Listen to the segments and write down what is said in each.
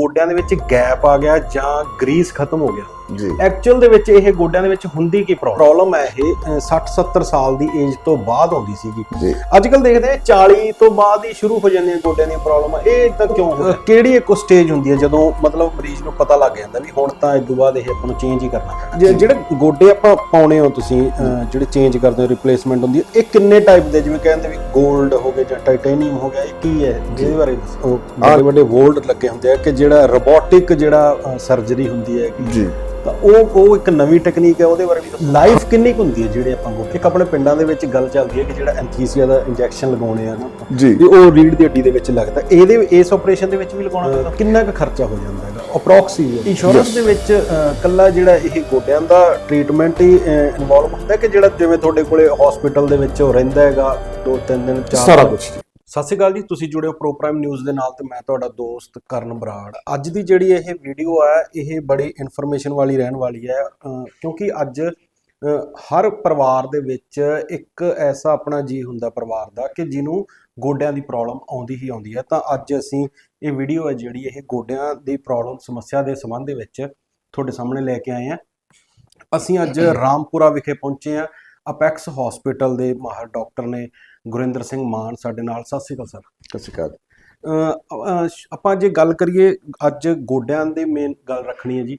ਗੋਡਿਆਂ ਦੇ ਵਿੱਚ ਗੈਪ ਆ ਗਿਆ ਜਾਂ ਗਰੀਸ ਖਤਮ ਹੋ ਗਿਆ। ਜੀ। ਐਕਚੁਅਲ ਦੇ ਵਿੱਚ ਇਹ ਗੋਡਿਆਂ ਦੇ ਵਿੱਚ ਹੁੰਦੀ ਕੀ ਪ੍ਰੋਬਲਮ ਹੈ ਇਹ 60 70 ਸਾਲ ਦੀ ਏਜ ਤੋਂ ਬਾਅਦ ਆਉਂਦੀ ਸੀਗੀ। ਜੀ। ਅੱਜ ਕੱਲ ਦੇਖਦੇ ਆ 40 ਤੋਂ ਬਾਅਦ ਹੀ ਸ਼ੁਰੂ ਹੋ ਜਾਂਦੀਆਂ ਗੋਡਿਆਂ ਦੀਆਂ ਪ੍ਰੋਬਲਮ ਇਹ ਤਾਂ ਕਿਉਂ ਹੋ ਕਿਹੜੀ ਇੱਕ ਸਟੇਜ ਹੁੰਦੀ ਹੈ ਜਦੋਂ ਮਤਲਬ ਮਰੀਜ਼ ਨੂੰ ਪਤਾ ਲੱਗ ਜਾਂਦਾ ਵੀ ਹੁਣ ਤਾਂ ਇਸ ਤੋਂ ਬਾਅਦ ਇਹ ਆਪਾਂ ਨੂੰ ਚੇਂਜ ਹੀ ਕਰਨਾ ਜਿਹੜੇ ਗੋਡੇ ਆਪਾਂ ਪਾਉਣੇ ਹੋ ਤੁਸੀਂ ਜਿਹੜੇ ਚੇਂਜ ਕਰਦੇ ਹੋ ਰਿਪਲੇਸਮੈਂਟ ਹੁੰਦੀ ਹੈ ਇਹ ਕਿੰਨੇ ਟਾਈਪ ਦੇ? ਜਿਵੇਂ ਕਹਿੰਦੇ ਵੀ 골ਡ ਹੋ ਗਿਆ ਜਾਂ ਟਾਈਟੇਨੀਅਮ ਹੋ ਗਿਆ ਇਹ ਕੀ ਹੈ? ਜਿਹਦੇ ਬਾਰੇ ਦੱਸੋ। ਉਹ ਵੱਡੇ ਵੱਡੇ ਵੋਲਡ ਲੱਗੇ ਹੁੰਦੇ ਆ ਕਿ ਜਿਹੜਾ ਰੋਬੋਟਿਕ ਜਿਹੜਾ ਸਰਜਰੀ ਹੁੰਦੀ ਹੈ ਜੀ। ਤਾਂ ਉਹ ਉਹ ਇੱਕ ਨਵੀਂ ਟੈਕਨੀਕ ਹੈ ਉਹਦੇ ਬਾਰੇ ਵੀ ਲਾਈਫ ਕਿੰਨੀ ਕੁ ਹੁੰਦੀ ਹੈ ਜਿਹੜੇ ਆਪਾਂ ਗੋਡੇ ਇੱਕ ਆਪਣੇ ਪਿੰਡਾਂ ਦੇ ਵਿੱਚ ਗੱਲ ਚੱਲਦੀ ਹੈ ਕਿ ਜਿਹੜਾ ਐਂਥੀਸੀਆ ਦਾ ਇੰਜੈਕਸ਼ਨ ਲਗਾਉਣੇ ਆ ਨਾ ਜੀ। ਉਹ ਰੀੜ ਦੀ ਹੱਡੀ ਦੇ ਵਿੱਚ ਲੱਗਦਾ। ਇਹਦੇ ਇਸ ਆਪਰੇਸ਼ਨ ਦੇ ਵਿੱਚ ਵੀ ਲਗਾਉਣਾ ਪੈਂਦਾ? ਕਿੰਨਾ ਕੁ ਖਰਚਾ ਹੋ ਜਾਂਦਾ ਹੈਗਾ? ਅਪਰੋਕਸੀ ਇੰਸ਼ੋਰੈਂਸ ਦੇ ਵਿੱਚ ਕੱਲਾ ਜਿਹੜਾ ਇਹ ਗੋਡਿਆਂ ਦਾ ਟ੍ਰੀਟਮੈਂਟ ਹੀ ਇਨਵੋਲਵ ਹੁੰਦਾ ਕਿ ਜਿਹੜਾ ਜਿਵੇਂ ਤੁਹਾਡੇ ਕੋਲੇ ਹਸਪੀਟਲ ਦੇ ਵਿੱਚ ਉਹ ਰਹਿੰਦਾ ਹੈਗਾ ਦੋ ਤਿੰਨ ਦਿਨ ਚਾਰ ਸਾਰਾ ਦਿਨ? ਕੁਝ ਸਤਿ ਸ਼੍ਰੀ ਅਕਾਲ ਜੀ, ਤੁਸੀਂ ਜੁੜੇ ਹੋ ਪ੍ਰੋ ਪ੍ਰਾਈਮ ਨਿਊਜ਼ ਦੇ ਨਾਲ ਤੇ ਮੈਂ ਤੁਹਾਡਾ ਦੋਸਤ ਕਰਨ ਬਰਾੜ। ਅੱਜ ਦੀ ਜਿਹੜੀ ਇਹ ਵੀਡੀਓ ਹੈ ਇਹ ਬੜੀ ਇਨਫੋਰਮੇਸ਼ਨ ਵਾਲੀ ਰਹਿਣ ਵਾਲੀ ਹੈ ਕਿਉਂਕਿ ਅੱਜ ਹਰ ਪਰਿਵਾਰ ਦੇ ਵਿੱਚ ਇੱਕ ਐਸਾ ਆਪਣਾ ਜੀ ਹੁੰਦਾ ਪਰਿਵਾਰ ਦਾ ਕਿ ਜਿਹਨੂੰ ਗੋਡਿਆਂ ਦੀ ਪ੍ਰੋਬਲਮ ਆਉਂਦੀ ਹੀ ਆਉਂਦੀ ਹੈ। ਤਾਂ ਅੱਜ ਅਸੀਂ ਇਹ ਵੀਡੀਓ ਹੈ ਜਿਹੜੀ ਇਹ ਗੋਡਿਆਂ ਦੀ ਪ੍ਰੋਬਲਮ ਸਮੱਸਿਆ ਦੇ ਸੰਬੰਧ ਦੇ ਵਿੱਚ ਤੁਹਾਡੇ ਸਾਹਮਣੇ ਲੈ ਕੇ ਆਏ ਹਾਂ। ਅਸੀਂ ਅੱਜ ਰਾਮਪੁਰਾ ਵਿਖੇ ਪਹੁੰਚੇ ਹਾਂ ਅਪੈਕਸ ਹਸਪੀਟਲ ਦੇ ਮਾਹਰ ਡਾਕਟਰ ਨੇ ਗੁਰਿੰਦਰ ਸਿੰਘ ਮਾਨ ਸਾਡੇ ਨਾਲ। ਸਤਿ ਸ਼੍ਰੀ ਅਕਾਲ ਸਰ। ਕਸਿਕਾਦ ਅਹ ਅਹ ਆਪਾਂ ਜੇ ਗੱਲ ਕਰੀਏ ਅੱਜ ਗੋਡਿਆਂ ਦੇ ਮੇਨ ਗੱਲ ਰੱਖਣੀ ਹੈ ਜੀ।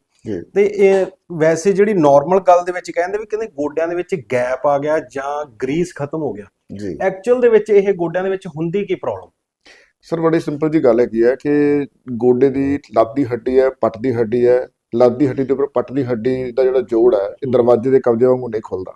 ਤੇ ਇਹ ਵੈਸੇ ਜਿਹੜੀ ਨਾਰਮਲ ਗੱਲ ਦੇ ਵਿੱਚ ਕਹਿੰਦੇ ਵੀ ਕਹਿੰਦੇ ਗੋਡਿਆਂ ਦੇ ਵਿੱਚ ਗੈਪ ਆ ਗਿਆ ਜਾਂ ਗਰੀਸ ਖਤਮ ਹੋ ਗਿਆ। ਜੀ। ਐਕਚੁਅਲ ਦੇ ਵਿੱਚ ਇਹ ਗੋਡਿਆਂ ਦੇ ਵਿੱਚ ਹੁੰਦੀ ਕੀ ਪ੍ਰੋਬਲਮ ਸਰ ਬੜੀ ਸਿੰਪਲ ਜੀ ਗੱਲ ਹੈਗੀ ਹੈ ਕਿ ਗੋਡੇ ਦੀ ਲੱਤ ਦੀ ਹੱਡੀ ਹੈ ਪੱਟ ਦੀ ਹੱਡੀ ਹੈ। ਲੱਤ ਦੀ ਹੱਡੀ ਦੇ ਉੱਪਰ ਪੱਟ ਦੀ ਹੱਡੀ ਦਾ ਜਿਹੜਾ ਜੋੜ ਹੈ ਇਹ ਦਰਵਾਜ਼ੇ ਦੇ ਕਬਜੇ ਵਾਂਗੂ ਨਹੀਂ ਖੁੱਲਦਾ।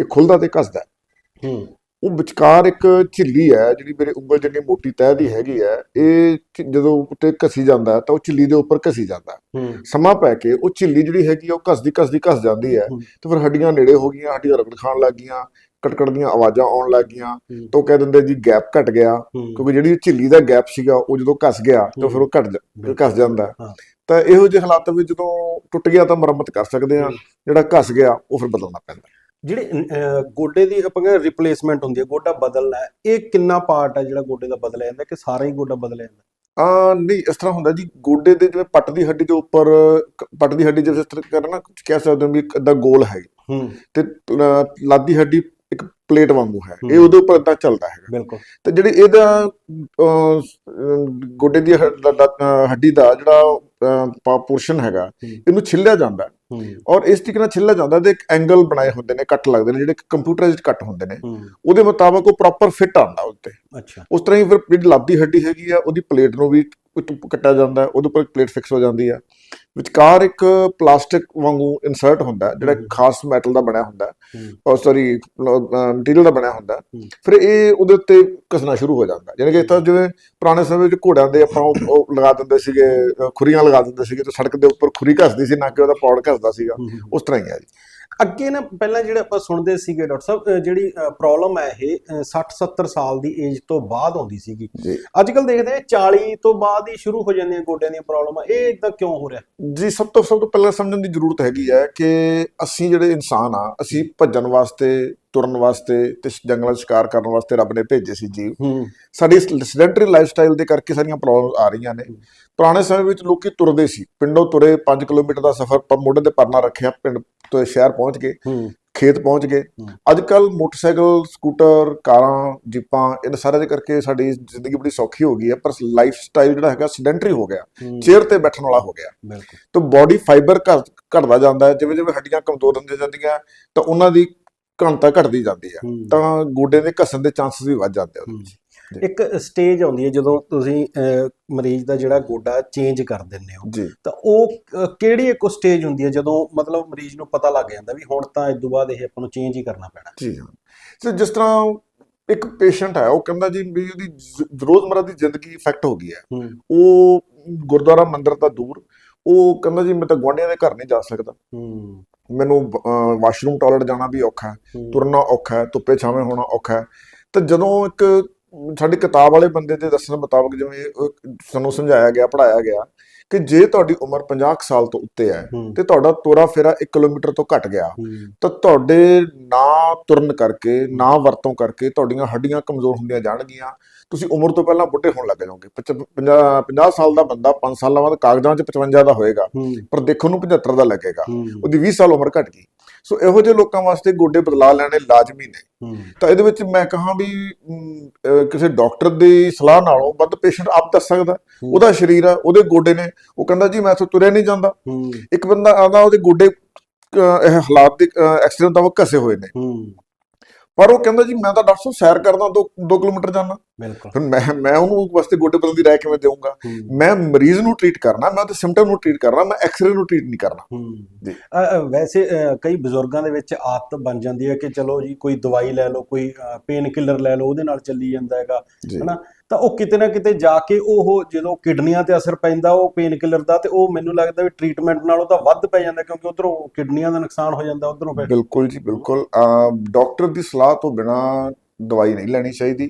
ਇਹ ਖੁੱਲਦਾ ਤੇ ਘਸਦਾ ਹੈ। ਉਹ ਵਿਚਕਾਰ ਇੱਕ ਝਿੱਲੀ ਹੈ ਜਿਹੜੀ ਮੇਰੇ ਉਂਗਲ ਜਿੰਨੀ ਮੋਟੀ ਤਹਿ ਦੀ ਹੈਗੀ ਹੈ ਇਹ ਝ- ਜਦੋਂ ਉੱਤੇ ਘਸੀ ਜਾਂਦਾ ਹੈ ਤਾਂ ਉਹ ਝਿੱਲੀ ਦੇ ਉੱਪਰ ਘਸੀ ਜਾਂਦਾ ਹੈ। ਹੂੰ ਸਮਾਂ ਪੈ ਕੇ ਉਹ ਝਿੱਲੀ ਜਿਹੜੀ ਹੈਗੀ ਆ, ਉਹ ਘਸਦੀ ਘਸਦੀ ਘਸ ਜਾਂਦੀ ਹੈ ਹੂੰ। ਤੇ ਫਿਰ ਹੱਡੀਆਂ ਨੇੜੇ ਹੋ ਗਈਆਂ ਹੱਡੀਆਂ ਰਗੜ ਖਾਣ ਲੱਗ ਗਈਆਂ ਕਟਕਟ ਦੀਆਂ ਆਵਾਜ਼ਾਂ ਆਉਣ ਲੱਗ ਗਈਆਂ ਹੂੰ। ਤਾਂ ਉਹ ਕਹਿ ਦਿੰਦੇ ਜੀ ਗੈਪ ਘਟ ਗਿਆ ਹੂੰ ਕਿਉਂਕਿ ਜਿਹੜੀ ਝਿੱਲੀ ਦਾ ਗੈਪ ਸੀਗਾ ਉਹ ਜਦੋਂ ਘਸ ਗਿਆ ਤਾਂ ਫਿਰ ਉਹ ਘਟ ਜਾ- ਬਿਲਕੁਲ। ਘਸ ਜਾਂਦਾ ਹੈ। ਹਾਂ। ਤਾਂ ਇਹੋ ਜਿਹੇ ਹਾਲਾਤਾਂ ਵਿੱਚ ਜਦੋਂ ਟੁੱਟ ਗਿਆ ਤਾਂ ਮੁਰੰਮਤ ਕਰ ਸਕਦੇ ਆ ਹੂੰ। ਜਿਹੜਾ ਘਸ ਗਿਆ ਉਹ ਫਿਰ ਬਦਲਣਾ ਪੈਂਦਾ ਜਿਹੜੇ ਗੋਡੇ ਦੀ ਆਪਾਂ ਕਹਿੰਦੇ ਰਿਪਲੇਸਮੈਂਟ ਹੁੰਦੀ ਹੈ ਗੋਡਾ ਬਦਲਣਾ ਇਹ ਕਿੰਨਾ ਪਾਰਟ ਹੈ ਜਿਹੜਾ ਗੋਡੇ ਦਾ ਬਦਲਿਆ ਜਾਂਦਾ ਕਿ ਸਾਰਾ ਹੀ ਗੋਡਾ ਬਦਲਿਆ ਜਾਂਦਾ ਆ ਨਹੀਂ ਇਸ ਤਰ੍ਹਾਂ ਹੁੰਦਾ ਜੀ ਗੋਡੇ ਦੇ ਜਿਵੇਂ ਪੱਟ ਦੀ ਹੱਡੀ ਦੇ ਉੱਪਰ ਪੱਟ ਦੀ ਹੱਡੀ ਜਿਵੇਂ ਇਸ ਤਰ੍ਹਾਂ ਕਰਨਾ ਕਹਿ ਸਕਦੇ ਹਾਂ ਵੀ ਇੱਕ ਅੱਧਾ ਗੋਲ ਹੈ। ਹੂੰ। ਤੇ ਲ- ਲੱਤ ਦੀ ਹੱਡੀ ਪਲੇਟ ਵਾਂਗੂ ਹੈ। ਇਹ। ਉਹਦੇ ਉੱਪਰ ਏਦਾਂ ਚੱਲਦਾ ਹੈਗਾ। ਬਿਲਕੁਲ। ਤੇ ਜਿਹੜੀ ਇਹਦਾ ਗੋਡੇ ਦੀ ਹੱਡੀ ਦਾ ਜਿਹੜਾ ਪੋਰਸ਼ਨ ਹੈਗਾ। ਇਹਨੂੰ ਛਿੱਲਿਆ ਜਾਂਦਾ ਔਰ ਇਸ ਤਰੀਕੇ ਨਾਲ ਛਿੱਲਿਆ ਜਾਂਦਾ ਤੇ ਇੱਕ ਐਂਗਲ ਬਣਾਏ ਹੁੰਦੇ ਨੇ ਕੱਟ ਲੱਗਦੇ ਨੇ ਜਿਹੜੇ ਕੰਪਿਊਟਰਾਈਜ਼ਡ ਕੱਟ ਹੁੰਦੇ ਨੇ। ਉਹਦੇ ਮੁਤਾਬਕ ਉਹ ਪ੍ਰੋਪਰ ਫਿੱਟ ਆਉਂਦਾ ਉੱਤੇ ਅੱਛਾ। ਉਸ ਤਰ੍ਹਾਂ ਹੀ ਫਿਰ ਜਿਹੜੀ ਦੀ ਹੱਡੀ ਹੈਗੀ ਆ ਉਹਦੀ ਪਲੇਟ ਨੂੰ ਵੀ ਕੱਟਿਆ ਜਾਂਦਾ ਉਹਦੇ ਉੱਪਰ ਪਲੇਟ ਫਿਕਸ ਹੋ ਜਾਂਦੀ ਆ। ਵਿਚਕਾਰ ਇੱਕ ਪਲਾਸਟਿਕ ਵਾਂਗੂ ਇਨਸਰਟ ਹੁੰਦਾ ਜਿਹੜਾ। ਖਾਸ ਮੈਟਲ ਦਾ ਬਣਿਆ ਹੁੰਦਾ ਔਰ ਸੌਰੀ ਮਟੀਰੀਅਲ ਦਾ ਬਣਿਆ ਹੁੰਦਾ। ਫਿਰ ਇਹ ਉਹਦੇ ਉੱਤੇ ਘਸਣਾ ਸ਼ੁਰੂ ਹੋ ਜਾਂਦਾ ਯਾਨੀ ਕਿ ਇਸ ਤਰ੍ਹਾਂ ਜਿਵੇਂ ਪੁਰਾਣੇ ਸਮੇਂ ਵਿੱਚ ਘੋੜਿਆਂ ਦੇ ਆਪਾਂ ਉਹ ਲਗਾ ਦਿੰਦੇ ਸੀਗੇ ਖੁਰੀਆਂ ਲਗਾ ਦਿੰਦੇ ਸੀਗੇ ਤੇ ਸੜਕ ਦੇ ਉੱਪਰ ਖੁਰੀ ਘਸਦੀ ਸੀ ਨਾ ਕਿ ਉਹਦਾ ਪੌੜ ਘਸਦਾ ਸੀਗਾ। ਉਸ ਤਰ੍ਹਾਂ ਹੀ ਹੈ ਜੀ ਅੱਗੇ ਨਾ ਪਹਿਲਾਂ ਜਿਹੜਾ ਆਪਾਂ ਸੁਣਦੇ ਸੀਗੇ ਡਾਕਟਰ ਸਾਹਿਬ ਜਿਹੜੀ ਪ੍ਰੋਬਲਮ ਹੈ ਇਹ 60 70 ਸਾਲ ਦੀ ਏਜ ਤੋਂ ਬਾਅਦ ਆਉਂਦੀ ਸੀਗੀ। ਅੱਜ ਕੱਲ ਦੇਖਦੇ ਆ 40 ਤੋਂ ਬਾਅਦ ਹੀ ਸ਼ੁਰੂ ਹੋ ਜਾਂਦੀਆਂ ਗੋਡਿਆਂ ਦੀਆਂ ਪ੍ਰੋਬਲਮਾਂ ਇਹ ਇਦਾਂ ਕਿਉਂ ਹੋ ਰਿਹਾ? ਜੀ ਸਭ ਤੋਂ ਸਭ ਤੋਂ ਪਹਿਲਾਂ ਸਮਝਣ ਦੀ ਜ਼ਰੂਰਤ ਹੈਗੀ ਹੈ ਕਿ ਅਸੀਂ ਜਿਹੜੇ ਇਨਸਾਨ ਆ ਅਸੀਂ ਭੱਜਣ ਵਾਸਤੇ ਤੁਰਨ ਵਾਸਤੇ ਤੇ ਜੰਗਲਾਂ ਸ਼ਿਕਾਰ ਕਰਨ ਵਾਸਤੇ ਰੱਬ ਨੇ ਭੇਜੇ ਸੀ ਜੀਵ। ਸਾਡੀ ਸੈਡੈਂਟਰੀ ਲਾਈਫਸਟਾਈਲ ਦੇ ਕਰਕੇ ਸਾਰੀਆਂ ਪ੍ਰੋਬਲਮਸ ਆ ਰਹੀਆਂ ਨੇ। ਪੁਰਾਣੇ ਸਮੇਂ ਵਿੱਚ ਲੋਕੀ ਤੁਰਦੇ ਸੀ। ਪਿੰਡੋਂ ਤੁਰੇ 5 ਕਿਲੋਮੀਟਰ ਦਾ ਸਫ਼ਰ ਪ- ਮੋਢੇ ਤੇ ਪਰਨਾ ਰੱਖਿਆ ਪਿੰਡ ਤੋਂ ਸ਼ਹਿਰ ਪਹੁੰਚ ਗਏ ਖੇਤ ਪਹੁੰਚ ਗਏ। ਅੱਜ ਕੱਲ ਮੋਟਰਸਾਈਕਲ ਸਕੂਟਰ ਕਾਰਾਂ ਜੀਪਾਂ ਇਹਨਾਂ ਸਾਰਿਆਂ ਦੇ ਕਰਕੇ ਸਾਡੀ ਜ਼ਿੰਦਗੀ ਬੜੀ ਸੌਖੀ ਹੋ ਗਈ ਹੈ ਪਰ ਲਾਈਫ ਸਟਾਈਲ ਜਿਹੜਾ ਹੈਗਾ ਸੈਡੈਂਟਰੀ ਹੋ ਗਿਆ। ਚੇਅਰ ਤੇ ਬੈਠਣ ਵਾਲਾ ਹੋ ਗਿਆ। ਬਿਲਕੁਲ। ਤਾਂ ਬਾਡੀ ਫਾਈਬਰ ਘਟਦਾ ਜਾਂਦਾ ਹੈ। ਜਿਵੇਂ ਜਿਵੇਂ ਹੱਡੀਆਂ ਕਮਜ਼ੋਰ ਹੁੰਦੀਆਂ ਜਾਂਦੀਆਂ ਤਾਂ ਉਹਨਾਂ ਦੀ ਘਣਤਾ ਘਟਦੀ ਜਾਂਦੀ ਹੈ ਹੂੰ। ਤਾਂ ਗੋਡੇ ਦੇ ਘਸਣ ਦੇ ਚਾਂਸਸ ਵੀ ਵੱਧ ਜਾਂਦੇ ਉਹਦੇ ਵਿੱਚ। ਇੱਕ ਸਟੇਜ ਆਉਂਦੀ ਹੈ ਜਦੋਂ ਤੁਸੀਂ ਮਰੀਜ਼ ਦਾ ਜਿਹੜਾ ਗੋਡਾ ਚੇਂਜ ਕਰ ਦਿੰਦੇ ਹੋ ਤਾਂ ਉਹ ਕਿਹੜੀ ਇੱਕ ਸਟੇਜ ਹੁੰਦੀ ਹੈ ਜਦੋਂ ਮਤਲਬ ਮਰੀਜ਼ ਨੂੰ ਪਤਾ ਲੱਗ ਜਾਂਦਾ ਵੀ ਹੁਣ ਤਾਂ ਇਸ ਤੋਂ ਬਾਅਦ ਇਹ ਆਪਾਂ ਨੂੰ ਚੇਂਜ ਹੀ ਕਰਨਾ ਪੈਣਾ। ਜੀ ਸੋ ਜਿਸ ਤਰ੍ਹਾਂ ਇੱਕ ਪੇਸ਼ੈਂਟ ਹੈ ਉਹ ਕਹਿੰਦਾ ਜੀ ਵੀ ਉਹਦੀ ਰੋਜ਼ਮਰਰਾ ਦੀ ਜ਼ਿੰਦਗੀ ਇਫੈਕਟ ਹੋ ਗਈ ਹੈ। ਉਹ ਗੁਰਦੁਆਰਾ ਮੰਦਿਰ ਤੋਂ ਦੂਰ ਉਹ ਕਹਿੰਦਾ ਜੀ ਮੈਂ ਤਾਂ ਗੁਆਂਢੀਆਂ ਦੇ ਘਰ ਨਹੀਂ ਜਾ ਸਕਦਾ। ਹੂੰ। ਮੈਨੂੰ ਵਾਸ਼ਰੂਮ ਟਾਇਲਟ ਜਾਣਾ ਵੀ ਔਖਾ ਹੈ ਤੁਰਨਾ ਔਖਾ ਹੈ ਧੁੱਪੇ ਛਾਵੇਂ ਹੋਣਾ ਔਖਾ ਹੈ। ਤਾਂ ਜਦੋਂ ਇੱਕ ਸਾਡੀ ਕਿਤਾਬ ਵਾਲੇ ਬੰਦੇ ਦੇ ਦੱਸਣ ਮੁਤਾਬਕ ਜਿਵੇਂ ਸਾਨੂੰ ਸਮਝਾਇਆ ਗਿਆ ਪੜਾਇਆ ਗਿਆ ਕਿ ਜੇ ਤੁਹਾਡੀ ਉਮਰ 50 ਕੁ ਸਾਲ ਤੋਂ ਉੱਤੇ ਹੈ ਤੇ ਤੁਹਾਡਾ ਤੋਰਾ ਫੇਰਾ 1 ਕਿਲੋਮੀਟਰ ਤੋਂ ਘਟ ਗਿਆ ਤਾਂ ਤੁਹਾਡੇ ਨਾ ਤੁਰਨ ਕਰਕੇ ਨਾ ਵਰਤੋਂ ਕਰਕੇ ਤੁਹਾਡੀਆਂ ਹੱਡੀਆਂ ਕਮਜ਼ੋਰ ਹੁੰਦੀਆਂ ਜਾਣਗੀਆਂ। ਤੁਸੀਂ ਉਮਰ ਤੋਂ ਪਹਿਲਾਂ ਬੁੱਢੇ ਹੋਣ ਲੱਗ ਜਾਓਗੇ। 50 50 ਸਾਲ ਦਾ ਬੰਦਾ 5 ਸਾਲਾਂ ਬਾਅਦ ਕਾਗਜ਼ਾਂ 'ਚ 55 ਦਾ ਹੋਏਗਾ ਪਰ ਦੇਖਣ ਨੂੰ 75 ਦਾ ਲੱਗੇਗਾ। ਉਹਦੀ 20 ਸਾਲ ਉਮਰ ਘਟ ਗਈ। ਸੋ ਇਹੋ ਜਿਹੇ ਲੋਕਾਂ ਵਾਸਤੇ ਗੋਡੇ ਬਦਲਾ ਲੈਣੇ ਲਾਜ਼ਮੀ ਨੇ। ਤਾਂ ਇਹਦੇ ਵਿੱਚ ਮੈਂ ਕਹਾਂ ਵੀ ਕਿਸੇ ਡਾਕਟਰ ਦੀ ਸਲਾਹ ਨਾਲੋਂ ਵੱਧ ਪੇਸ਼ੈਂਟ ਆਪ ਦੱਸ ਸਕਦਾ। ਉਹਦਾ ਸਰੀਰ ਆ ਉਹਦੇ ਗੋਡੇ ਨੇ। ਉਹ ਕਹਿੰਦਾ ਜੀ ਮੈਂ ਇੱਥੋਂ ਤੁਰਿਆ ਨਹੀਂ ਜਾਂਦਾ। ਇੱਕ ਬੰਦਾ ਆਦਾ ਉਹਦੇ ਗੋਡੇ ਇਹ ਹਾਲਾਤ ਦੇ ਐਕਸੀਡੈਂਟ ਦਾ ਘਸੇ ਹੋਏ ਨੇ। ਪਰ ਉਹ ਕਹਿੰਦਾ ਜੀ ਮੈਂ ਤਾਂ ਡਾਕਟਰ ਸਾਹਿਬ ਸੈਰ ਕਰਦਾ 2 2 ਕਿਲੋਮੀਟਰ ਜਾਣਾ ਬਿਲਕੁਲ। ਮੈਂ ਮੈਂ ਉਹਨੂੰ ਵਾਸਤੇ ਗੋਡੇ ਬਦਲਣ ਦੀ ਰਾਏ ਕਿਵੇਂ ਦੇਵਾਂਗਾ ਮੈਂ ਮਰੀਜ਼ ਨੂੰ ਟ੍ਰੀਟ ਕਰਨਾ ਮੈਂ ਤੇ ਸਿੰਪਟਮ ਨੂੰ ਟ੍ਰੀਟ ਕਰਨਾ ਮੈਂ ਐਕਸਰੇ ਨੂੰ ਟ੍ਰੀਟ ਨਹੀਂ ਕਰਨਾ। ਵੈਸੇ ਕਈ ਬਜ਼ੁਰਗਾਂ ਦੇ ਵਿੱਚ ਆਦਤ ਬਣ ਜਾਂਦੀ ਹੈ ਕਿ ਚਲੋ ਜੀ ਕੋਈ ਦਵਾਈ ਲੈ ਲਓ ਕੋਈ ਪੇਨ ਕਿਲਰ ਲੈ ਲਓ ਉਹਦੇ ਨਾਲ ਚੱਲੀ ਜਾਂਦਾ ਹੈਗਾ ਹਨਾ? ਤਾਂ ਉਹ ਕਿਤੇ ਨਾ ਕਿਤੇ ਜਾ ਕੇ ਉਹ ਜਦੋਂ ਕਿਡਨੀਆਂ ਤੇ ਅਸਰ ਪੈਂਦਾ ਉਹ ਪੇਨ ਕਿਲਰ ਦਾ ਤੇ ਉਹ ਮੈਨੂੰ ਲੱਗਦਾ ਵੀ ਟ੍ਰੀਟਮੈਂਟ ਨਾਲੋਂ ਤਾਂ ਵੱਧ ਪੈ ਜਾਂਦਾ ਕਿਉਂਕਿ ਉਧਰੋਂ ਕਿਡਨੀਆਂ ਦਾ ਨੁਕਸਾਨ ਹੋ ਜਾਂਦਾ ਉਧਰੋਂ ਫਿਰ ਬਿਲਕੁਲ ਜੀ ਬਿਲਕੁਲ। ਡਾਕਟਰ ਦੀ ਸਲਾਹ ਤੋਂ ਬਿਨਾ ਦਵਾਈ ਨਹੀਂ ਲੈਣੀ ਚਾਹੀਦੀ।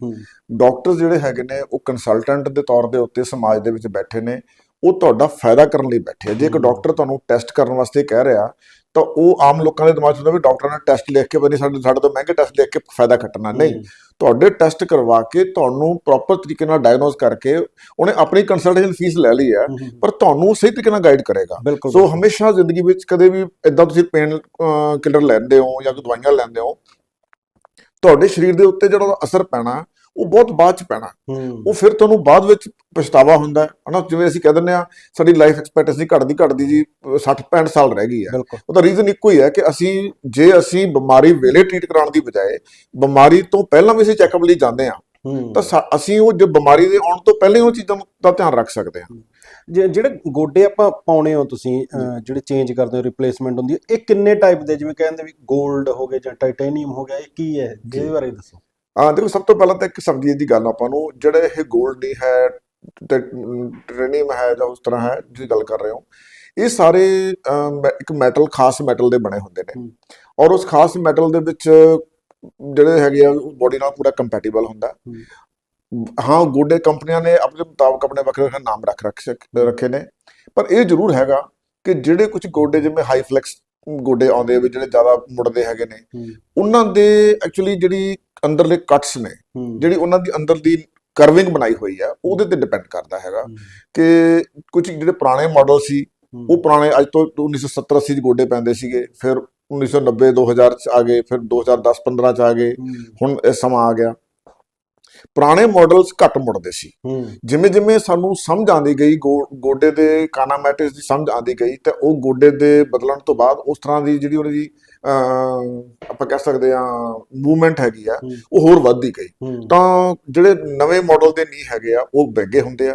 ਡਾਕਟਰ ਜਿਹੜੇ ਹੈਗੇ ਨੇ ਉਹ ਕੰਸਲਟੈਂਟ ਦੇ ਤੌਰ ਦੇ ਉੱਤੇ ਸਮਾਜ ਦੇ ਵਿੱਚ ਬੈਠੇ ਨੇ। ਉਹ ਤੁਹਾਡਾ ਫਾਇਦਾ ਕਰਨ ਲਈ ਬੈਠੇ ਆ। ਜੇ ਇੱਕ। ਡਾਕਟਰ ਤੁਹਾਨੂੰ ਟੈਸਟ ਕਰਨ ਵਾਸਤੇ ਕਹਿ ਰਿਹਾ ਤਾਂ ਉਹ ਆਮ ਲੋਕਾਂ ਦੇ ਦਿਮਾਗ 'ਚ ਹੁੰਦਾ ਵੀ ਡਾਕਟਰ ਨੇ ਟੈਸਟ ਲਿਖ ਕੇ ਬਣੀ ਸਾਡੇ ਸਾਡੇ ਤੋਂ ਮਹਿੰਗੇ ਟੈਸਟ ਲਿਖ ਕੇ ਫਾਇਦਾ ਖੱਟਣਾ ਨਹੀਂ ਤੁਹਾਡੇ ਟੈਸਟ ਕਰਵਾ ਕੇ ਤੁਹਾਨੂੰ ਪ੍ਰੋਪਰ ਤਰੀਕੇ ਨਾਲ ਡਾਇਗਨੋਸ ਕਰਕੇ ਉਹਨੇ ਆਪਣੀ ਕੰਸਲਟੇਸ਼ਨ ਫੀਸ ਲੈ ਲਈ ਹੈ ਪਰ ਤੁਹਾਨੂੰ ਸਹੀ ਤਰੀਕੇ ਨਾਲ ਗਾਈਡ ਕਰੇਗਾ। ਸੋ ਹਮੇਸ਼ਾ ਜ਼ਿੰਦਗੀ ਵਿੱਚ ਕਦੇ ਵੀ ਇਦਾਂ ਤੁਸੀਂ ਪੇਨ ਕਿਲਰ ਲੈਂਦੇ ਹੋ ਜਾਂ ਕੋਈ ਦਵਾਈਆਂ ਲੈਂਦੇ ਹੋ ਤੁਹਾਡੇ ਸਰੀਰ ਦੇ ਉੱਤੇ ਜਿਹੜਾ ਅਸਰ ਪੈਣਾ ਉਹ ਬਹੁਤ ਬਾਅਦ ਚ ਪੈਣਾ। ਉਹ ਫਿਰ ਤੁਹਾਨੂੰ ਬਾਅਦ ਵਿੱਚ ਪਛਤਾਵਾ ਹੁੰਦਾ ਹਨਾ ਜਿਵੇਂ ਅਸੀਂ ਕਹਿ ਦਿੰਦੇ ਆ ਸਾਡੀ ਲਾਈਫ ਐਕਸਪੈਕਟੈਂਸੀ ਘਟਦੀ ਘਟਦੀ ਜੀ 60 65 ਸਾਲ ਰਹਿ ਗਈ ਹੈ। ਉਹਦਾ ਰੀਜ਼ਨ ਇੱਕੋ ਹੀ ਹੈ ਕਿ ਅਸੀਂ ਜੇ ਅਸੀਂ ਬਿਮਾਰੀ ਵੇਲੇ ਟ੍ਰੀਟ ਕਰਾਉਣ ਦੀ ਬਜਾਏ ਬਿਮਾਰੀ ਤੋਂ ਪਹਿਲਾਂ ਵੀ ਅਸੀਂ ਚੈੱਕਅਪ ਲਈ ਜਾਂਦੇ ਆ ਤਾਂ ਅਸੀਂ ਉਹ ਜੇ ਬਿਮਾਰੀ ਦੇ ਆਉਣ ਤੋਂ ਪਹਿਲਾਂ ਉਹ ਚੀਜ਼ਾਂ ਦਾ ਧਿਆਨ ਰੱਖ ਸਕਦੇ ਹਾਂ। ਜਿਹੜੇ ਗੋਡੇ ਆਪਾਂ ਪਾਉਣੇ ਹੋ ਤੁਸੀਂ ਜਿਹੜੇ ਚੇਂਜ ਕਰਦੇ ਹੋ ਰਿਪਲੇਸਮੈਂਟ ਹੁੰਦੀ ਹੈ ਇਹ ਕਿੰਨੇ ਟਾਈਪ ਦੇ? ਜਿਵੇਂ ਕਹਿੰਦੇ ਵੀ 골ਡ ਹੋ ਗਏ ਜਾਂ ਟਾਈਟੇਨੀਅਮ ਹੋ ਗਿਆ ਇਹ ਕੀ ਹੈ? ਇਹਦੇ ਬਾਰੇ ਦੱਸੋ। ਆ ਦੇਖੋ ਸਭ ਤੋਂ ਪਹਿਲਾਂ ਤਾਂ ਇੱਕ ਸਮਝੀਏ ਦੀ ਗੱਲ ਆਪਾਂ ਨੂੰ ਜਿਹੜਾ ਇਹ 골ਡ ਨਹੀਂ ਹੈ ਤੇ ਟ੍ਰੇਨੀਅਮ ਹੈ ਜਾਂ ਉਸ ਤਰ੍ਹਾਂ ਹੈ ਜਿਹਦੀ ਗੱਲ ਕਰ ਰਹੇ ਹੋ ਇਹ ਸਾਰੇ ਇੱਕ ਮੈਟਲ ਖਾਸ ਮੈਟਲ ਦੇ ਬਣੇ ਹੁੰਦੇ ਨੇ। ਔਰ ਉਸ ਖਾਸ ਮੈਟਲ ਦੇ ਵਿੱਚ ਜਿਹੜੇ ਹੈਗੇ ਆ ਬੋਡੀ ਨਾਲ ਪੂਰਾ ਕੰਪੈਟੀਬਲ ਹੁੰਦਾ। ਹਾਂ। ਗੋਡੇ ਕੰਪਨੀਆਂ ਨੇ ਆਪਣੇ ਮੁਤਾਬਕ ਆਪਣੇ ਵੱਖਰੇ ਵੱਖਰੇ ਨਾਮ ਰੱਖ ਰੱਖ ਰੱਖੇ ਨੇ। ਪਰ ਇਹ ਜ਼ਰੂਰ ਹੈਗਾ ਕਿ ਜਿਹੜੇ ਕੁਝ ਗੋਡੇ ਜਿਵੇਂ ਹਾਈ ਫਲੈਕਸ ਗੋਡੇ ਆਉਂਦੇ ਆ ਵੀ ਜਿਹੜੇ ਜ਼ਿਆਦਾ ਮੁੜਦੇ ਹੈਗੇ ਨੇ ਉਹਨਾਂ ਦੇ ਐਕਚੁਅਲੀ ਜਿਹੜੀ ਅੰਦਰਲੇ ਕੱਟਸ ਨੇ ਜਿਹੜੀ ਉਹਨਾਂ ਦੀ ਅੰਦਰ ਦੀ ਕਰਵਿੰਗ ਬਣਾਈ ਹੋਈ ਹੈ ਉਹਦੇ ਤੇ ਡਿਪੈਂਡ ਕਰਦਾ ਹੈਗਾ ਕਿ ਕੁਝ ਜਿਹੜੇ ਪੁਰਾਣੇ ਮਾਡਲ ਸੀ ਉਹ ਪੁਰਾਣੇ ਅੱਜ ਤੋਂ 1970 80 ਚ ਗੋਡੇ ਪੈਂਦੇ ਸੀਗੇ ਫਿਰ 1990 2000 ਚ ਆ ਗਏ ਫਿਰ 2010 15 ਚ ਆ ਗਏ ਹੁਣ ਇਹ ਸਮਾਂ ਆ ਗਿਆ। ਪੁਰਾਣੇ ਮਾਡਲਸ ਘੱਟ ਮੁੜਦੇ ਸੀ। ਜਿਵੇਂ ਜਿਵੇਂ ਸਾਨੂੰ ਸਮਝ ਆਉਂਦੀ ਗਈ ਗੋਡੇ ਦੇ ਕਾਨਾਮੈਟਿਸ ਦੀ ਸਮਝ ਆਉਂਦੀ ਗਈ ਤੇ ਉਹ ਗੋਡੇ ਦੇ ਬਦਲਣ ਤੋਂ ਬਾਅਦ ਉਸ ਤਰ੍ਹਾਂ ਦੀ ਜਿਹੜੀ ਉਹਦੀ ਦੀ ਆਪਾਂ ਕਹਿ ਸਕਦੇ ਆ ਮੂਵਮੈਂਟ ਹੈਗੀ ਆ ਉਹ ਹੋਰ ਵੱਧਦੀ ਗਈ। ਤਾਂ ਜਿਹੜੇ ਨਵੇਂ ਮਾਡਲ ਦੇ ਨਹੀਂ ਹੈਗੇ ਆ ਉਹ ਬੈਗੇ ਹੁੰਦੇ ਆ।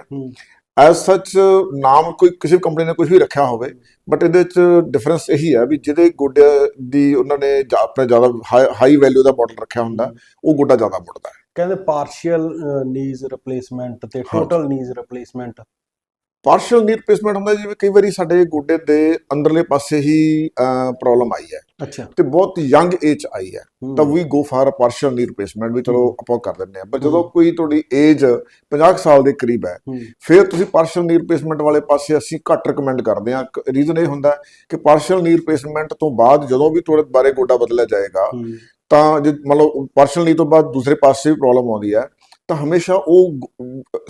ਐਸ ਸੱਚ ਨਾਮ ਕੋਈ ਕਿਸੇ ਕੰਪਨੀ ਨੇ ਕੁਝ ਵੀ ਰੱਖਿਆ ਹੋਵੇ ਬਟ ਇਹਦੇ ਵਿੱਚ ਡਿਫਰੈਂਸ ਇਹੀ ਹੈ ਵੀ ਜਿਹਦੇ ਗੋਡੇ ਦੀ ਉਹਨਾਂ ਨੇ ਆਪਣੇ ਜ਼ਿਆਦਾ ਹਾਈ ਵੈਲਿਊ ਦਾ ਮਾਡਲ ਰੱਖਿਆ ਹੁੰਦਾ ਉਹ ਗੋਡਾ ਜ਼ਿਆਦਾ ਮੁੜਦਾ ਹੈ। ਕਹਿੰਦੇ ਪਾਰਸ਼ੀਅਲ ਨੀਜ਼ ਰਿਪਲੇਸਮੈਂਟ ਤੇ total knees replacement partial knee replacement ਹੁੰਦਾ ਜਿਵੇਂ ਕਈ ਵਾਰੀ ਸਾਡੇ ਗੋਡੇ ਦੇ ਅੰਦਰਲੇ ਪਾਸੇ ਹੀ ਪ੍ਰੋਬਲਮ ਆਈ ਹੈ। ਅੱਛਾ। ਤੇ ਬਹੁਤ ਯੰਗ ਏਜ ਆਈ ਹੈ। ਤਾਂ ਵੀ go for partial knee replacement ਵੀ ਚਲੋ। ਆਪਾਂ ਕਰ ਦਿੰਦੇ ਆ ਪਰ ਜਦੋਂ ਕੋਈ ਤੁਹਾਡੀ ਏਜ 50 ਕੁ ਸਾਲ ਦੇ ਕਰੀਬ ਹੈ ਫਿਰ ਤੁਸੀਂ ਪਾਰਸ਼ਲ ਨੀ ਰਿਪਲੇਸਮੈਂਟ ਵਾਲੇ ਪਾਸੇ ਅਸੀਂ ਘੱਟ ਰეკਮੈਂਡ ਕਰਦੇ ਹਾਂ। ਰੀਜ਼ਨ ਇਹ ਹੁੰਦਾ ਕਿ ਪਾਰਸ਼ਲ ਨੀ ਰਿਪਲੇਸਮੈਂਟ ਤੋਂ ਬਾਅਦ ਜਦੋਂ ਵੀ ਤੁਹਾਡੇ ਬਾਰੇ ਗੋਡਾ ਬਦਲਿਆ ਜਾਏਗਾ ਤਾਂ ਜੇ ਮੰਨ ਲਓ ਪਾਰਸ਼ਲ ਨੀ ਤੋਂ ਬਾਅਦ ਦੂਸਰੇ ਪਾਸੇ ਵੀ ਪ੍ਰੋਬਲਮ ਆਉਂਦੀ ਹੈ ਤਾਂ ਹਮੇਸ਼ਾ ਉਹ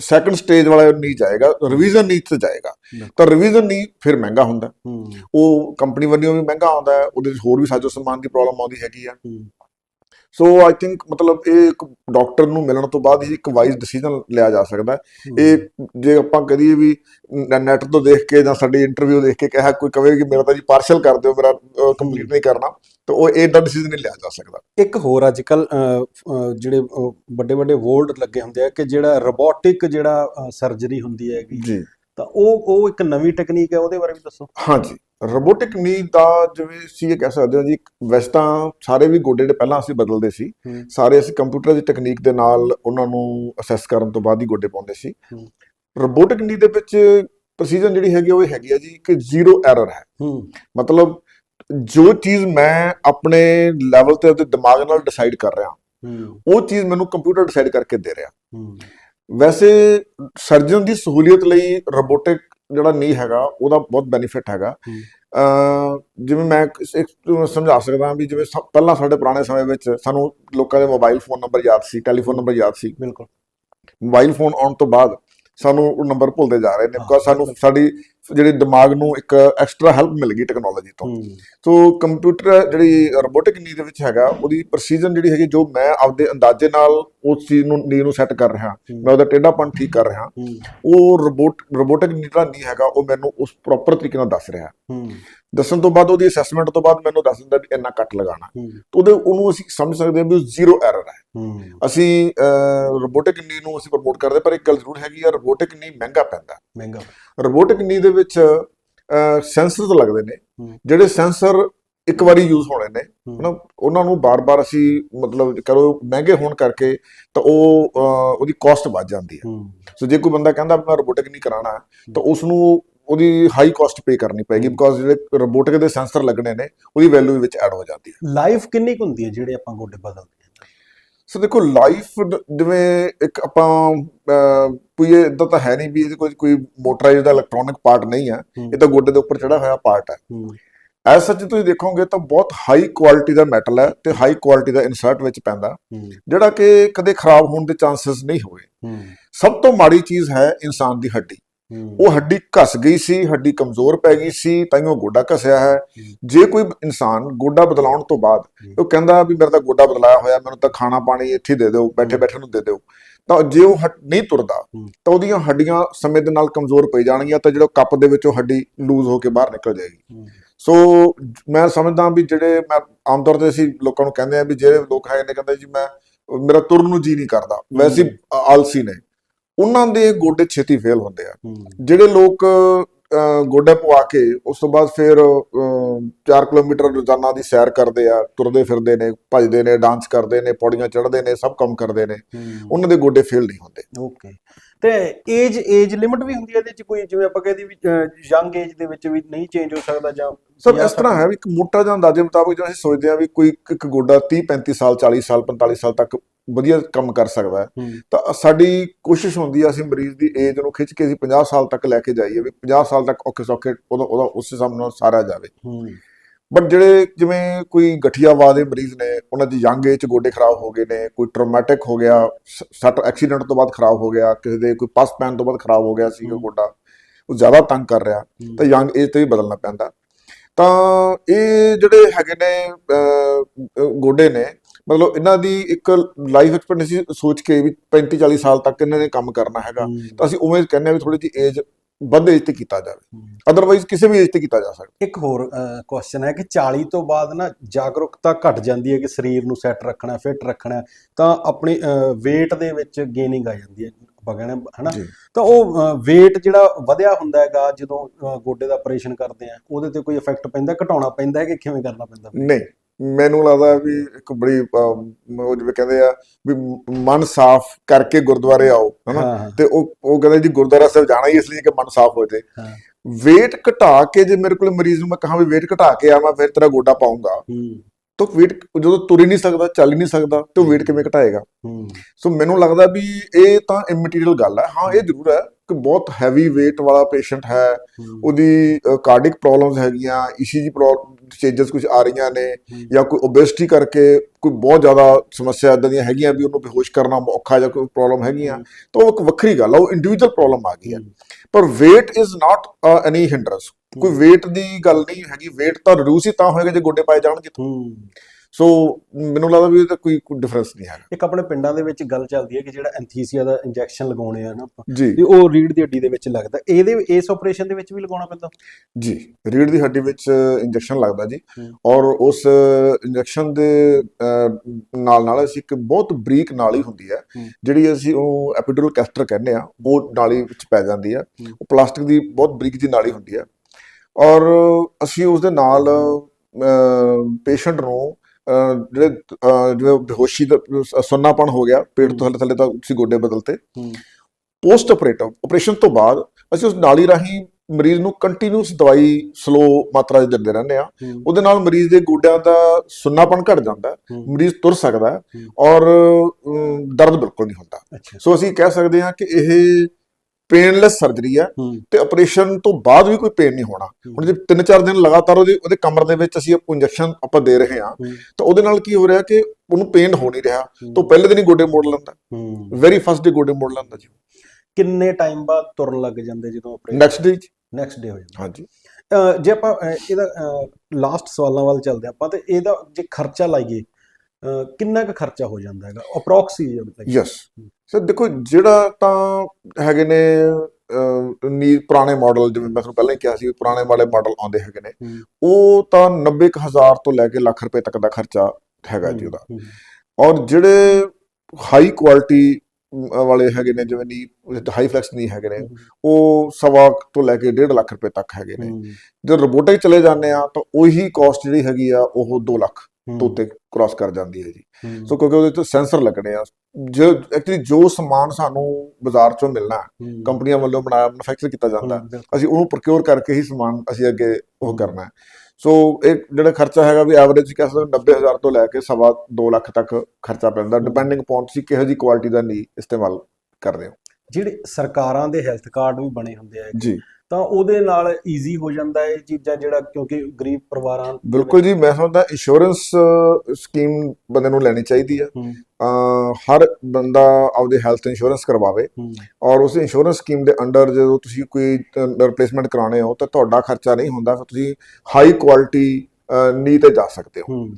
ਸੈਕੰਡ ਸਟੇਜ ਵਾਲਾ ਨਹੀਂ ਜਾਏਗਾ ਰਿਵੀਜ਼ਨ ਨੀ ਤੇ ਜਾਏਗਾ। ਤਾਂ ਰਿਵੀਜ਼ਨ ਨੀ ਫਿਰ ਮਹਿੰਗਾ ਹੁੰਦਾ। ਉਹ ਕੰਪਨੀ ਵੱਲੋਂ ਵੀ ਮਹਿੰਗਾ ਆਉਂਦਾ ਉਹਦੇ ਵਿੱਚ ਹੋਰ ਵੀ ਸਾਜੋ ਸਮਾਨ ਦੀ ਪ੍ਰੋਬਲਮ ਆਉਂਦੀ ਹੈਗੀ ਆ। ਸੋ ਆਈ ਥਿੰਕ ਮਤਲਬ ਇਹ ਇੱਕ ਡਾਕਟਰ ਨੂੰ ਮਿਲਣ ਤੋਂ ਬਾਅਦ ਹੀ ਇੱਕ ਵਾਈਜ਼ ਡਿਸੀਜਨ ਲਿਆ ਜਾ ਸਕਦਾ ਹੈ। ਇਹ ਜੇ ਆਪਾਂ ਕਰੀਏ ਵੀ ਨੈਟ ਤੋਂ ਦੇਖ ਕੇ ਜਾਂ ਸਾਡੀ ਇੰਟਰਵਿਊ ਦੇਖ ਕੇ ਕਿਹਾ ਕੋਈ ਕਵੇ ਕਿ ਮੇਰਾ ਤਾਂ ਜੀ ਪਾਰਸ਼ਲ ਕਰ ਦਿਓ ਮੇਰਾ ਕੰਪਲੀਟ ਨਹੀਂ ਕਰਨਾ ਤਾਂ ਉਹ ਇਹਦਾ ਡਿਸੀਜਨ ਨਹੀਂ ਲਿਆ ਜਾ ਸਕਦਾ। ਇੱਕ ਹੋਰ ਅੱਜ ਕੱਲ ਜਿਹੜੇ ਵੱਡੇ ਵੱਡੇ ਵੋਲਡ ਲੱਗੇ ਹੁੰਦੇ ਆ ਕਿ ਜਿਹੜਾ ਰੋਬੋਟਿਕ ਜਿਹੜਾ ਸਰਜਰੀ ਹੁੰਦੀ ਹੈਗੀ ਜੀ। ਤਾਂ ਉਹ ਉਹ ਇੱਕ ਨਵੀਂ ਟੈਕਨੀਕ ਹੈ ਉਹਦੇ ਬਾਰੇ ਵੀ ਦੱਸੋ। ਹਾਂਜੀ। ਰੋਬੋਟਿਕ ਨੀ ਦਾ ਜਿਵੇਂ ਅਸੀਂ ਇਹ ਕਹਿ ਸਕਦੇ ਹਾਂ ਜੀ ਵੈਸੇ ਤਾਂ ਸਾਰੇ ਵੀ ਗੋਡੇ ਦੇ ਪਹਿਲਾਂ ਅਸੀਂ ਬਦਲਦੇ ਸੀ ਹੂੰ, ਸਾਰੇ ਅਸੀਂ ਕੰਪਿਊਟਰ ਦੀ ਟੈਕਨੀਕ ਦੇ ਨਾਲ ਉਹਨਾਂ ਨੂੰ ਅਸੈਸ ਕਰਨ ਤੋਂ ਬਾਅਦ ਹੀ ਗੋਡੇ ਪਾਉਂਦੇ ਸੀ। ਹੂੰ। ਰੋਬੋਟਿਕ ਨੀ ਦੇ ਵਿੱਚ ਪ੍ਰੋਸੀਜਰ ਜਿਹੜੀ ਹੈਗੀ ਉਹ ਹੈਗੀ ਆ ਜੀ ਕਿ ਜ਼ੀਰੋ ਐਰਰ ਹੈ। ਹੂੰ। ਮਤਲਬ ਜੋ ਚੀਜ਼ ਮੈਂ ਆਪਣੇ ਲੈਵਲ ਤੇ ਉਹਦੇ ਦਿਮਾਗ ਨਾਲ ਡਿਸਾਈਡ ਕਰ ਰਿਹਾ ਹੂੰ। ਉਹ ਚੀਜ਼ ਮੈਨੂੰ ਕੰਪਿਊਟਰ ਡਿਸਾਈਡ ਕਰਕੇ ਦੇ ਰਿਹਾ। ਹੂੰ। ਵੈਸੇ ਸਰਜਨ ਦੀ ਸਹੂਲੀਅਤ ਲਈ ਰੋਬੋਟਿਕ ਜਿਹੜਾ ਨੀ ਹੈਗਾ ਉਹਦਾ ਬਹੁਤ ਬੈਨੀਫਿਟ ਹੈਗਾ। ਜਿਵੇਂ ਮੈਂ ਇੱਕ- ਸਮਝਾ ਸਕਦਾ ਵੀ ਜਿਵੇਂ ਪਹਿਲਾਂ ਸਾਡੇ ਪੁਰਾਣੇ ਸਮੇਂ ਵਿੱਚ ਸਾਨੂੰ ਲੋਕਾਂ ਦੇ ਮੋਬਾਈਲ ਫੋਨ ਨੰਬਰ ਯਾਦ ਸੀ ਟੈਲੀਫੋਨ ਨੰਬਰ ਯਾਦ ਸੀ। ਬਿਲਕੁਲ। ਮੋਬਾਈਲ ਫੋਨ ਆਉਣ ਤੋਂ ਬਾਅਦ ਸਾਨੂੰ ਉਹ ਨੰਬਰ ਭੁੱਲਦੇ ਜਾ ਰਹੇ ਨੇ ਬਿਕੋਜ਼ ਸਾਨੂੰ। ਸਾਡੀ ਜਿਹੜੀ ਦਿਮਾਗ ਨੂੰ ਇੱਕ ਐਕਸਟਰਾ ਹੈਲਪ ਮਿਲ ਗਈ ਟੈਕਨੋਲੋਜੀ ਤੋਂ। ਸੋ ਕੰਪਿਊਟਰ ਜਿਹੜੀ ਰੋਬੋਟਿਕ ਨੀ ਦੇ ਵਿੱਚ ਹੈਗਾ ਉਹਦੀ ਪ੍ਰੈਸੀਜਨ ਜਿਹੜੀ ਹੈਗੀ ਜੋ ਮੈਂ ਆਪਦੇ ਅੰਦਾਜ਼ੇ ਨਾਲ ਉਸ ਚੀਜ਼ ਨੂੰ ਨੀ ਨੂੰ ਸੈੱਟ ਕਰ ਰਿਹਾ ਮੈਂ ਉਹਦਾ ਟੇਢਾਪਣ ਠੀਕ ਕਰ ਰਿਹਾ ਉਹ ਰੋਬੋਟ ਰੋਬੋਟਿਕ ਨੀ ਜਿਹੜਾ ਨਹੀਂ ਹੈਗਾ ਉਹ ਮੈਨੂੰ ਉਸ ਪ੍ਰੋਪਰ ਤਰੀਕੇ ਨਾਲ ਦੱਸ ਰਿਹਾ ਦੱਸਣ ਤੋਂ ਬਾਅਦ ਉਹਦੀ ਅਸੈਸਮੈਂਟ ਤੋਂ ਬਾਅਦ ਮੈਨੂੰ ਦੱਸ ਦਿੰਦਾ ਵੀ ਇੰਨਾ ਕੱਟ ਲਗਾਉਣਾ। ਹੂੰ। ਤਾਂ ਉਹਦੇ ਉਹਨੂੰ ਅਸੀਂ ਸਮਝ ਸਕਦੇ ਹਾਂ ਵੀ ਜ਼ੀਰੋ ਐਰਰ ਹੂੰ। ਅਸੀਂ ਰੋਬੋਟਿਕ ਨੀ ਨੂੰ ਅਸੀਂ ਪ੍ਰਮੋਟ ਕਰਦੇ ਪਰ ਇੱਕ ਗੱਲ ਜ਼ਰੂਰ ਹੈਗੀ ਆ ਰੋਬੋਟਿਕ ਨੀ ਮਹਿੰਗਾ ਪੈਂਦਾ। ਮਹਿੰਗਾ ਰੋਬੋਟਿਕ ਨੀ ਦੇ ਵਿੱਚ ਸੈਂਸਰ ਲੱਗਦੇ ਨੇ। ਜਿਹੜੇ ਸੈਂਸਰ ਇੱਕ ਵਾਰੀ ਯੂਜ਼ ਹੋਣੇ ਨੇ। ਹਨਾ ਉਹਨਾਂ ਨੂੰ ਬਾਰ-ਬਾਰ ਅਸੀਂ ਮਤਲਬ ਕਰੋ ਮਹਿੰਗੇ ਹੋਣ ਕਰਕੇ ਤਾਂ ਉਹ ਉਹਦੀ ਕਾਸਟ ਵੱਧ ਜਾਂਦੀ ਹੈ। ਸੋ ਜੇ ਕੋਈ ਬੰਦਾ ਕਹਿੰਦਾ ਮੈਂ ਰੋਬੋਟਿਕ ਨਹੀਂ ਕਰਾਣਾ ਤਾਂ ਉਸ ਨੂੰ ਉਹਦੀ ਹਾਈ ਕਾਸਟ ਪੇ ਕਰਨੀ ਪੈਗੀ ਬਿਕੋਜ਼ ਜਿਹੜੇ ਰੋਬੋਟਿਕ ਦੇ ਸੈਂਸਰ ਲੱਗਣੇ ਨੇ ਉਹਦੀ ਵੈਲਿਊ ਵਿੱਚ ਐਡ ਹੋ ਜਾਂਦੀ ਹੈ ਲਾਈਫ ਕਿੰਨੀ ਕੁ ਹੁੰਦੀ ਹੈ ਜਿਹੜੇ ਆਪਾਂ ਗੋਡੇ ਬਦਲਦੇ? ਸੋ ਦੇਖੋ ਲਾਈਫ ਜਿਵੇਂ ਇੱਕ ਆਪਾਂ ਕੋਈ ਇਦਾਂ ਤਾਂ ਹੈ ਨਹੀਂ ਵੀ ਇਹਦੇ ਕੋਈ ਕੋਈ ਮੋਟਰਾਈਜ਼ਡ ਦਾ ਇਲੈਕਟ੍ਰੋਨਿਕ ਪਾਰਟ ਨਹੀਂ ਹੈ। ਇਹ ਤਾਂ ਗੋਡੇ ਦੇ ਉੱਪਰ ਚੜਾ ਹੋਇਆ ਪਾਰਟ ਹੈ। ਐਸ ਸੱਚ ਤੁਸੀਂ ਦੇਖੋਗੇ ਤਾਂ ਬਹੁਤ ਹਾਈ ਕੁਆਲਿਟੀ ਦਾ ਮੈਟਲ ਹੈ ਤੇ ਹਾਈ ਕੁਆਲਿਟੀ ਦਾ ਇਨਸਰਟ ਵਿੱਚ ਪੈਂਦਾ। ਜਿਹੜਾ ਕਿ ਕਦੇ ਖਰਾਬ ਹੋਣ ਦੇ ਚਾਂਸਸ ਨਹੀਂ ਹੋਏ। ਹੂੰ। ਸਭ ਤੋਂ ਮਾੜੀ ਚੀਜ਼ ਹੈ ਇਨਸਾਨ ਦੀ ਹੱਡੀ। ਉਹ ਹੱਡੀ ਘਸ ਗਈ ਸੀ, ਹੱਡੀ ਕਮਜ਼ੋਰ ਪੈ ਗਈ ਸੀ, ਤਾਂ ਉਹ ਗੋਡਾ ਘਸਿਆ ਹੈ। ਜੇ ਕੋਈ ਇਨਸਾਨ ਗੋਡਾ ਬਦਲਾਉਣ ਤੋਂ ਬਾਅਦ ਉਹ ਕਹਿੰਦਾ ਵੀ ਮੇਰਾ ਤਾਂ ਗੋਡਾ ਬਦਲਾਇਆ ਹੋਇਆ, ਮੈਨੂੰ ਤਾਂ ਖਾਣਾ ਪਾਣੀ ਇੱਥੇ ਦੇ ਦਿਓ, ਬੈਠੇ ਬੈਠੇ ਨੂੰ ਦੇ ਦਿਓ। ਤਾਂ ਜੇ ਉਹ ਨਹੀਂ ਤੁਰਦਾ, ਤਾਂ ਉਹਦੀਆਂ ਹੱਡੀਆਂ ਸਮੇਂ ਦੇ ਨਾਲ ਕਮਜ਼ੋਰ ਪਈ ਜਾਣਗੀਆਂ, ਤਾਂ ਜਿਹੜਾ ਕੱਪ ਦੇ ਵਿੱਚੋਂ ਹੱਡੀ ਲੂਜ਼ ਹੋ ਕੇ ਬਾਹਰ ਨਿਕਲ ਜਾਏਗੀ। ਸੋ ਮੈਂ ਸਮਝਦਾ ਵੀ ਜਿਹੜੇ ਮੈਂ ਆਮ ਤੌਰ ਤੇ ਅਸੀਂ ਲੋਕਾਂ ਨੂੰ ਕਹਿੰਦੇ ਆ ਵੀ ਜਿਹੜੇ ਲੋਕ ਹੈਗੇ ਨੇ, ਕਹਿੰਦੇ ਜੀ ਮੈਂ, ਮੇਰਾ ਤੁਰਨ ਨੂੰ ਜੀ ਨਹੀਂ ਕਰਦਾ, ਵੈਸੇ ਆਲਸੀ ਨੇ। ਉਹਨਾਂ ਦੇ ਗੋਡੇ ਛੇਤੀ ਫੇਲ ਹੁੰਦੇ ਆ। ਜਿਹੜੇ ਲੋਕ ਗੋਡੇ ਪਵਾ ਕੇ ਉਸ ਤੋਂ ਬਾਅਦ ਫਿਰ 4 ਕਿਲੋਮੀਟਰ ਰੋਜ਼ਾਨਾ ਦੀ ਸੈਰ ਕਰਦੇ ਆ ਤੁਰਦੇ ਫਿਰਦੇ ਨੇ ਭੱਜਦੇ ਨੇ ਡਾਂਸ ਕਰਦੇ ਨੇ ਪੌੜੀਆਂ ਚੜ੍ਹਦੇ ਨੇ ਸਭ ਕੰਮ ਕਰਦੇ ਨੇ। ਉਹਨਾਂ ਦੇ ਗੋਡੇ ਫੇਲ ਨਹੀਂ ਹੁੰਦੇ। ਓਕੇ। ਤੇ ਏਜ ਏਜ ਲਿਮਿਟ ਵੀ ਹੁੰਦੀ ਹੈ ਇਹਦੇ ਚ ਕੋਈ? ਜਿਵੇਂ ਆਪਾਂ ਕਹਿੰਦੇ ਵੀ ਯੰਗ ਏਜ ਦੇ ਵਿੱਚ ਵੀ ਨਹੀਂ ਚੇਂਜ ਹੋ ਸਕਦਾ ਜਾਂ ਸਭ ਇਸ ਤਰ੍ਹਾਂ ਹੈ ਵੀ ਇੱਕ ਮੋਟਾ ਜਿਹਾ ਅੰਦਾਜ਼ੇ ਮੁਤਾਬਕ ਜਦੋਂ ਅਸੀਂ ਸੋਚਦੇ ਹਾਂ ਵੀ ਕੋਈ ਇੱਕ ਗੋਡਾ 30 35 ਸਾਲ 40 ਸਾਲ 45 ਸਾਲ ਤੱਕ ਵਧੀਆ ਕੰਮ ਕਰ ਸਕਦਾ ਹੈ। ਤਾਂ ਸਾਡੀ ਕੋਸ਼ਿਸ਼ ਹੁੰਦੀ ਹੈ ਅਸੀਂ ਮਰੀਜ਼ ਦੀ ਏਜ ਨੂੰ ਖਿੱਚ ਕੇ ਅਸੀਂ 50 ਸਾਲ ਤੱਕ ਲੈ ਕੇ ਜਾਈਏ ਵੀ 50 ਸਾਲ ਤੱਕ ਔਖੇ ਸੌਖੇ ਉਹਦਾ ਉਹਦਾ ਉਸ ਹਿਸਾਬ ਨਾਲ ਸਾਰਿਆ ਜਾਵੇ। ਬਟ ਜਿਹੜੇ ਜਿਵੇਂ ਕੋਈ ਗਠੀਆਵਾਦ ਦੇ ਮਰੀਜ਼ ਨੇ ਉਹਨਾਂ ਦੀ ਯੰਗ ਏਜ 'ਚ ਗੋਡੇ ਖਰਾਬ ਹੋ ਗਏ ਨੇ ਕੋਈ ਟਰੋਮੈਟਿਕ ਹੋ ਗਿਆ ਸੱਟ ਐਕਸੀਡੈਂਟ ਤੋਂ ਬਾਅਦ ਖਰਾਬ ਹੋ ਗਿਆ ਕਿਸੇ ਦੇ ਕੋਈ ਪਸ ਪੈਣ ਤੋਂ ਬਾਅਦ ਖਰਾਬ ਹੋ ਗਿਆ ਸੀ ਉਹ ਗੋਡਾ ਉਹ ਜ਼ਿਆਦਾ ਤੰਗ ਕਰ ਰਿਹਾ ਤਾਂ ਯੰਗ ਏਜ ਤੇ ਵੀ ਬਦਲਣਾ ਪੈਂਦਾ। ਤਾਂ ਇਹ ਜਿਹੜੇ ਹੈਗੇ ਨੇ ਗੋਡੇ ਨੇ ਮਤਲਬ ਇਹਨਾਂ ਦੀ ਇੱਕ ਲਾਈਫ ਐਕਸਪੈਕਟੈਂਸੀ ਸੋਚ ਕੇ ਵੀ 35 40 ਸਾਲ ਤੱਕ ਇਹਨਾਂ ਨੇ ਕੰਮ ਕਰਨਾ ਹੈਗਾ। ਤਾਂ ਅਸੀਂ ਉਵੇਂ ਕਹਿੰਦੇ ਆ ਵੀ ਥੋੜੀ ਜਿਹੀ ਏਜ ਵੱਧ ਏਜ ਤੇ ਕੀਤਾ ਜਾਵੇ। ਅਦਰਵਾਈਜ਼ ਕਿਸੇ ਵੀ ਏਜ ਤੇ ਕੀਤਾ ਜਾ ਸਕਦਾ ਇੱਕ ਹੋਰ ਕੁਐਸਚਨ ਹੈ ਕਿ 40 ਤੋਂ ਬਾਅਦ ਨਾ ਜਾਗਰੂਕਤਾ ਘਟ ਜਾਂਦੀ ਹੈ ਕਿ ਸਰੀਰ ਨੂੰ ਸੈੱਟ ਰੱਖਣਾ ਫਿੱਟ ਰੱਖਣਾ ਤਾਂ ਆਪਣੀ weight ਦੇ ਵਿੱਚ ਗੇਨਿੰਗ ਆ ਜਾਂਦੀ ਹੈ ਆਪਾਂ ਕਹਿੰਦੇ ਹਨਾ। ਤਾਂ ਉਹ weight ਜਿਹੜਾ ਵਧਿਆ ਹੁੰਦਾ ਹੈਗਾ ਜਦੋਂ ਗੋਡੇ ਦਾ ਆਪਰੇਸ਼ਨ ਕਰਦੇ ਆ ਉਹਦੇ ਤੇ ਕੋਈ ਇਫੈਕਟ ਪੈਂਦਾ ਘਟਾਉਣਾ ਪੈਂਦਾ ਹੈ ਕਿ ਕਿਵੇਂ ਕਰਨਾ ਪੈਂਦਾ ਨਹੀਂ ਮੈਨੂੰ ਲੱਗਦਾ ਵੀ ਇੱਕ ਬੜੀ ਉਹ ਜਿਵੇਂ ਕਹਿੰਦੇ ਆ ਵੀ ਮ- ਮਨ ਸਾਫ਼ ਕਰਕੇ ਗੁਰਦੁਆਰੇ ਆਓ ਹਨਾ? ਹਾਂ ਤੇ ਉਹ ਉਹ ਕਹਿੰਦੇ ਜੀ ਗੁਰਦੁਆਰਾ ਸਾਹਿਬ ਜਾਣਾ ਹੀ ਇਸ ਲਈ ਕਿ ਮਨ ਸਾਫ਼ ਹੋ ਜਾਏ ਹਾਂ। weight ਘਟਾ ਕੇ ਜੇ ਮੇਰੇ ਕੋਲ ਮਰੀਜ਼ ਨੂੰ ਮੈਂ ਕਹਾਂ ਵੀ weight ਘਟਾ ਕੇ ਆਵਾਂ ਫਿਰ ਤੇਰਾ ਗੋਡਾ ਪਾਉਂਗਾ। ਹੂੰ। ਤਾਂ weight ਜਦੋਂ ਤੁਰ ਹੀ ਨਹੀਂ ਸਕਦਾ ਚੱਲ ਹੀ ਨਹੀਂ ਸਕਦਾ ਤੇ weight ਕਿਵੇਂ ਘਟਾਏਗਾ? ਹੂੰ। ਸੋ ਮੈਨੂੰ ਲੱਗਦਾ ਵੀ ਇਹ ਤਾਂ ਇਮਟੀਰੀਅਲ ਗੱਲ ਹੈ। ਹਾਂ ਇਹ ਜ਼ਰੂਰ ਹੈ ਕਿ ਬਹੁਤ ਹੈਵੀ weight ਵਾਲਾ ਪੇਸ਼ੈਂਟ ਹੈ। ਹੂੰ, ਉਹਦੀ ਕਾਰਡਿਕ ਪ੍ਰੋਬਲਮਸ ਹੈਗੀਆਂ ਈਸੀਜੀ ਸਟੇजेस ਕੁਝ ਆ ਰਹੀਆਂ ਨੇ। ਜਾਂ ਕੋਈ ਓਬੇਸਿਟੀ ਕਰਕੇ ਕੋਈ ਬਹੁਤ ਜ਼ਿਆਦਾ ਸਮੱਸਿਆ ਇਦਾਂ ਦੀਆਂ ਹੈਗੀਆਂ ਵੀ ਉਹਨੂੰ ਬੇਹੋਸ਼ ਕਰਨਾ ਔਖਾ ਜਾਂ ਕੋਈ ਪ੍ਰੋਬਲਮ ਹੈਗੀਆਂ। ਤਾਂ ਉਹ ਇੱਕ ਵੱਖਰੀ ਗੱਲ ਆ ਉਹ ਇੰਡੀਵਿਜੂਅਲ ਪ੍ਰੋਬਲਮ ਆ ਗਈ ਹੈ। ਪਰ weight is not any hindrance ਕੋਈ weight ਦੀ ਗੱਲ ਨਹੀਂ ਹੈਗੀ weight ਤਾਂ ਰਿਡਿਊਸ ਹੀ ਤਾਂ ਹੋਏਗਾ ਜੇ ਗੋਡੇ ਪਾਏ ਜਾਣਗੇ ਸੋ ਮੈਨੂੰ ਲੱਗਦਾ ਵੀ ਇਹਦਾ ਕੋਈ ਕੋਈ ਡਿਫਰੈਂਸ ਨਹੀਂ ਹੈਗਾ। ਇੱਕ ਆਪਣੇ ਪਿੰਡਾਂ ਦੇ ਵਿੱਚ ਗੱਲ ਚੱਲਦੀ ਹੈ ਕਿ ਜਿਹੜਾ ਐਂਥੀਸੀਆ ਦਾ ਇੰਜੈਕਸ਼ਨ ਲਗਾਉਣੇ ਆ ਨਾ ਤੇ ਉਹ ਰੀੜ ਦੀ ਹੱਡੀ ਦੇ ਵਿੱਚ ਲੱਗਦਾ। ਇਹਦੇ ਇਸ ਆਪਰੇਸ਼ਨ ਦੇ ਵਿੱਚ ਵੀ ਲਗਾਉਣਾ ਪੈਂਦਾ? ਜੀ ਰੀੜ ਦੀ ਹੱਡੀ ਵਿੱਚ ਇੰਜੈਕਸ਼ਨ ਲੱਗਦਾ ਜੀ। ਔਰ ਉਸ ਇੰਜੈਕਸ਼ਨ ਦੇ ਨਾਲ ਨਾਲ ਅਸੀਂ ਇੱਕ ਬਹੁਤ ਬਰੀਕ ਨਾਲੀ ਹੁੰਦੀ ਹੈ। ਜਿਹੜੀ ਅਸੀਂ ਉਹ ਐਪੀਡਰਲ ਕੈਸਟਰ ਕਹਿੰਦੇ ਆ ਉਹ ਨਾਲੀ ਵਿੱਚ ਪੈ ਜਾਂਦੀ ਆ। ਉਹ ਪਲਾਸਟਿਕ ਦੀ ਬਹੁਤ ਬਰੀਕ ਜੀ ਨਾਲੀ ਹੁੰਦੀ ਆ ਔਰ ਅਸੀਂ ਉਸ ਦੇ ਨਾਲ ਪੇਸ਼ੈਂਟ ਨੂੰ ਜਿਹੜੇ ਜਿਵੇਂ ਬੇਹੋਸ਼ੀ ਦਾ ਸ- ਸੁੰਨਾਪਣ ਹੋ ਗਿਆ ਪੇਟ ਤੋਂ ਥੱਲੇ ਥੱਲੇ ਤਾਂ ਅਸੀਂ ਗੋਡੇ ਬਦਲਤੇ। ਪੋਸਟ ਆਪਰੇਟਿਵ ਆਪਰੇਸ਼ਨ ਤੋਂ ਬਾਅਦ ਅਸੀਂ ਉਸ ਨਾਲੀ ਰਾਹੀਂ ਮਰੀਜ਼ ਨੂੰ ਕੰਟੀਨਿਊਸ ਦਵਾਈ ਸਲੋ ਮਾਤਰਾ 'ਚ ਦਿੰਦੇ ਰਹਿੰਦੇ ਆ ਉਹਦੇ ਨਾਲ ਮਰੀਜ਼ ਦੇ ਗੋਡਿਆਂ ਦਾ ਸੁੰਨਾਪਣ ਘਟ ਜਾਂਦਾ। ਮਰੀਜ਼ ਤੁਰ ਸਕਦਾ। ਔਰ ਦਰਦ ਬਿਲਕੁਲ ਨਹੀਂ ਹੁੰਦਾ। ਸੋ ਅਸੀਂ ਕਹਿ ਸਕਦੇ ਹਾਂ ਕਿ ਇਹ ਪੇਨਲੈਸ ਸਰਜਰੀ ਹੂੰ। ਤੇ ਆਪਰੇਸ਼ਨ ਤੋਂ ਬਾਅਦ ਵੀ ਕੋਈ ਪੇਨ ਨਹੀਂ ਹੋਣਾ। ਹੁਣ ਜੇ 3-4 ਦਿਨ ਲਗਾਤਾਰ ਉਹਦੇ ਉਹਦੇ ਕਮਰ ਦੇ ਵਿੱਚ ਅਸੀਂ ਇੰਜੈਕਸ਼ਨ ਆਪਾਂ ਦੇ ਰਹੇ ਹੂੰ ਤਾਂ ਉਹਦੇ ਨਾਲ ਕੀ ਹੋ ਰਿਹਾ ਕਿ ਉਹਨੂੰ ਪੇਨ ਹੋ ਨਹੀਂ ਰਿਹਾ। ਤਾਂ ਪਹਿਲੇ ਦਿਨ ਹੀ ਗੋਡੇ ਮੋੜ ਲੈਂਦਾ। ਵੈਰੀ ਫਸਟ ਡੇ ਗੋਡੇ ਮੋੜ ਲੈਂਦਾ ਜੀ। ਕਿੰਨੇ ਟਾਈਮ ਬਾਅਦ ਤੁਰਨ ਲੱਗ ਜਾਂਦੇ ਜਦੋਂ operation next day next day ਹੋ ਜਾਂਦਾ। ਹਾਂਜੀ। ਜੇ ਆਪਾਂ ਇਹਦਾ ਲਾਸਟ ਸਵਾਲਾਂ ਵੱਲ ਚੱਲਦੇ ਆਪਾਂ ਤੇ ਇਹਦਾ ਜੇ ਖਰਚਾ ਲਾਈਏ ਕਿੰਨਾ ਕੁ ਖਰਚਾ ਹੋ ਜਾਂਦਾ ਹੈਗਾ? ਅਪਰੋਕਸੀਮੇਟਲੀ ਯੈਸ ਸਰ ਦੇਖੋ ਜਿਹੜਾ ਤਾਂ ਹੈਗੇ ਨੇ ਨੀ ਪੁਰਾਣੇ ਮਾਡਲ ਜਿਵੇਂ ਮੈਂ ਤੁਹਾਨੂੰ ਪਹਿਲਾਂ ਹੀ ਕਿਹਾ ਸੀ ਪੁਰਾਣੇ ਵਾਲੇ ਮਾਡਲ ਆਉਂਦੇ ਹੈਗੇ ਨੇ। ਉਹ ਤਾਂ 90000 ਤੋਂ ਲੈ ਕੇ ਲੱਖ ਰੁਪਏ ਤੱਕ ਦਾ ਖਰਚਾ ਹੈਗਾ ਜੀ ਉਹਦਾ। ਔਰ ਜਿਹੜੇ ਹਾਈ ਕੁਆਲਿਟੀ ਵਾਲੇ ਹੈਗੇ ਨੇ ਜਿਵੇਂ ਨੀ ਹਾਈ ਫਲੈਕਸ ਨਹੀਂ ਹੈਗੇ ਨੇ ਉਹ ਸਵਾ ਤੋਂ ਲੈ ਕੇ 1.5 ਲੱਖ ਰੁਪਏ ਤੱਕ ਹੈਗੇ ਨੇ। ਜਦੋਂ ਰੋਬੋਟਿਕ ਚਲੇ ਜਾਂਦੇ ਆ ਤਾਂ ਉਹੀ ਕਾਸਟ ਜਿਹੜੀ ਹੈਗੀ ਆ ਉਹ 2 ਲੱਖ। ਤੋਂ ਉੱਤੇ ਕ੍ਰਾਸ ਕਰ ਜਾਂਦੀ ਹੈ ਜੀ। ਸੋ ਕਿਉਂਕਿ ਉਹਦੇ ਤੇ ਸੈਂਸਰ ਲੱਗਣੇ ਆ। ਜੋ ਐਕਚੁਅਲੀ ਜੋ ਸਮਾਨ ਸਾਨੂੰ ਬਾਜ਼ਾਰ ਚੋਂ ਮਿਲਣਾ ਕੰਪਨੀਆਂ ਵੱਲੋਂ ਬਣਾਇਆ ਮੈਨੂਫੈਕਚਰ ਕੀਤਾ ਜਾਂਦਾ ਅਸੀਂ ਉਹਨੂੰ ਪ੍ਰੋਕਿਉਰ ਕਰਕੇ ਹੀ ਸਮਾਨ ਅਸੀਂ ਅੱਗੇ ਉਹ ਕਰਨਾ ਹੈ। ਸੋ ਇਹ ਜਿਹੜਾ ਖਰਚਾ ਹੈਗਾ ਵੀ ਐਵਰੇਜ ਹਾਂ 90000 ਤੋਂ ਲੈ ਕੇ ਸਵਾ 2 ਲੱਖ ਤੱਕ ਖਰਚਾ ਪੈਂਦਾ ਡਿਪੈਂਡਿੰਗ ਅਪਨ ਤੁਸੀਂ ਕਿਹੋ ਜੀ ਕੁਆਲਿਟੀ ਦਾ ਨੀ ਇਸਤੇਮਾਲ ਕਰਦੇ ਹੋ। ਜਿਹੜੇ ਸਰਕਾਰਾਂ ਦੇ ਹੈਲਥ ਕਾਰਡ ਵੀ ਬਣੇ ਹੁੰਦੇ ਆ ਜੀ। ਤਾਂ ਉਹਦੇ ਨਾਲ ਈਜ਼ੀ ਹੋ ਜਾਂਦਾ ਹੈ ਇਹ ਚੀਜ਼ਾਂ ਜਿਹੜਾ ਕਿਉਂਕਿ ਗਰੀਬ ਪਰਿਵਾਰਾਂ ਬਿਲਕੁਲ ਜੀ ਮੈਂ ਸਮਝਦਾ ਇੰਸ਼ੋਰੈਂਸ ਸਕੀਮ ਬੰਦੇ ਨੂੰ ਲੈਣੀ ਚਾਹੀਦੀ ਅਹ ਹਰ ਬੰਦਾ ਆਪਦੇ ਹੈਲਥ ਇੰਸ਼ੋਰੈਂਸ ਕਰਵਾਵੇ ਔਰ ਉਸ ਇੰਸ਼ੋਰੈਂਸ ਸਕੀਮ ਦੇ ਅੰਡਰ ਜਦੋਂ ਤੁਸੀਂ ਕੋਈ ਰਿਪਲੇਸਮੈਂਟ ਕਰਾਉਣੇ ਹੋ ਤਾਂ ਤੁਹਾਡਾ ਖਰਚਾ ਨਹੀਂ ਹੁੰਦਾ ਫਿਰ ਤੁਸੀਂ ਹਾਈ ਕੁਆਲਿਟੀ ਨੀ ਤੇ ਜਾ ਸਕਦੇ ਹੋ।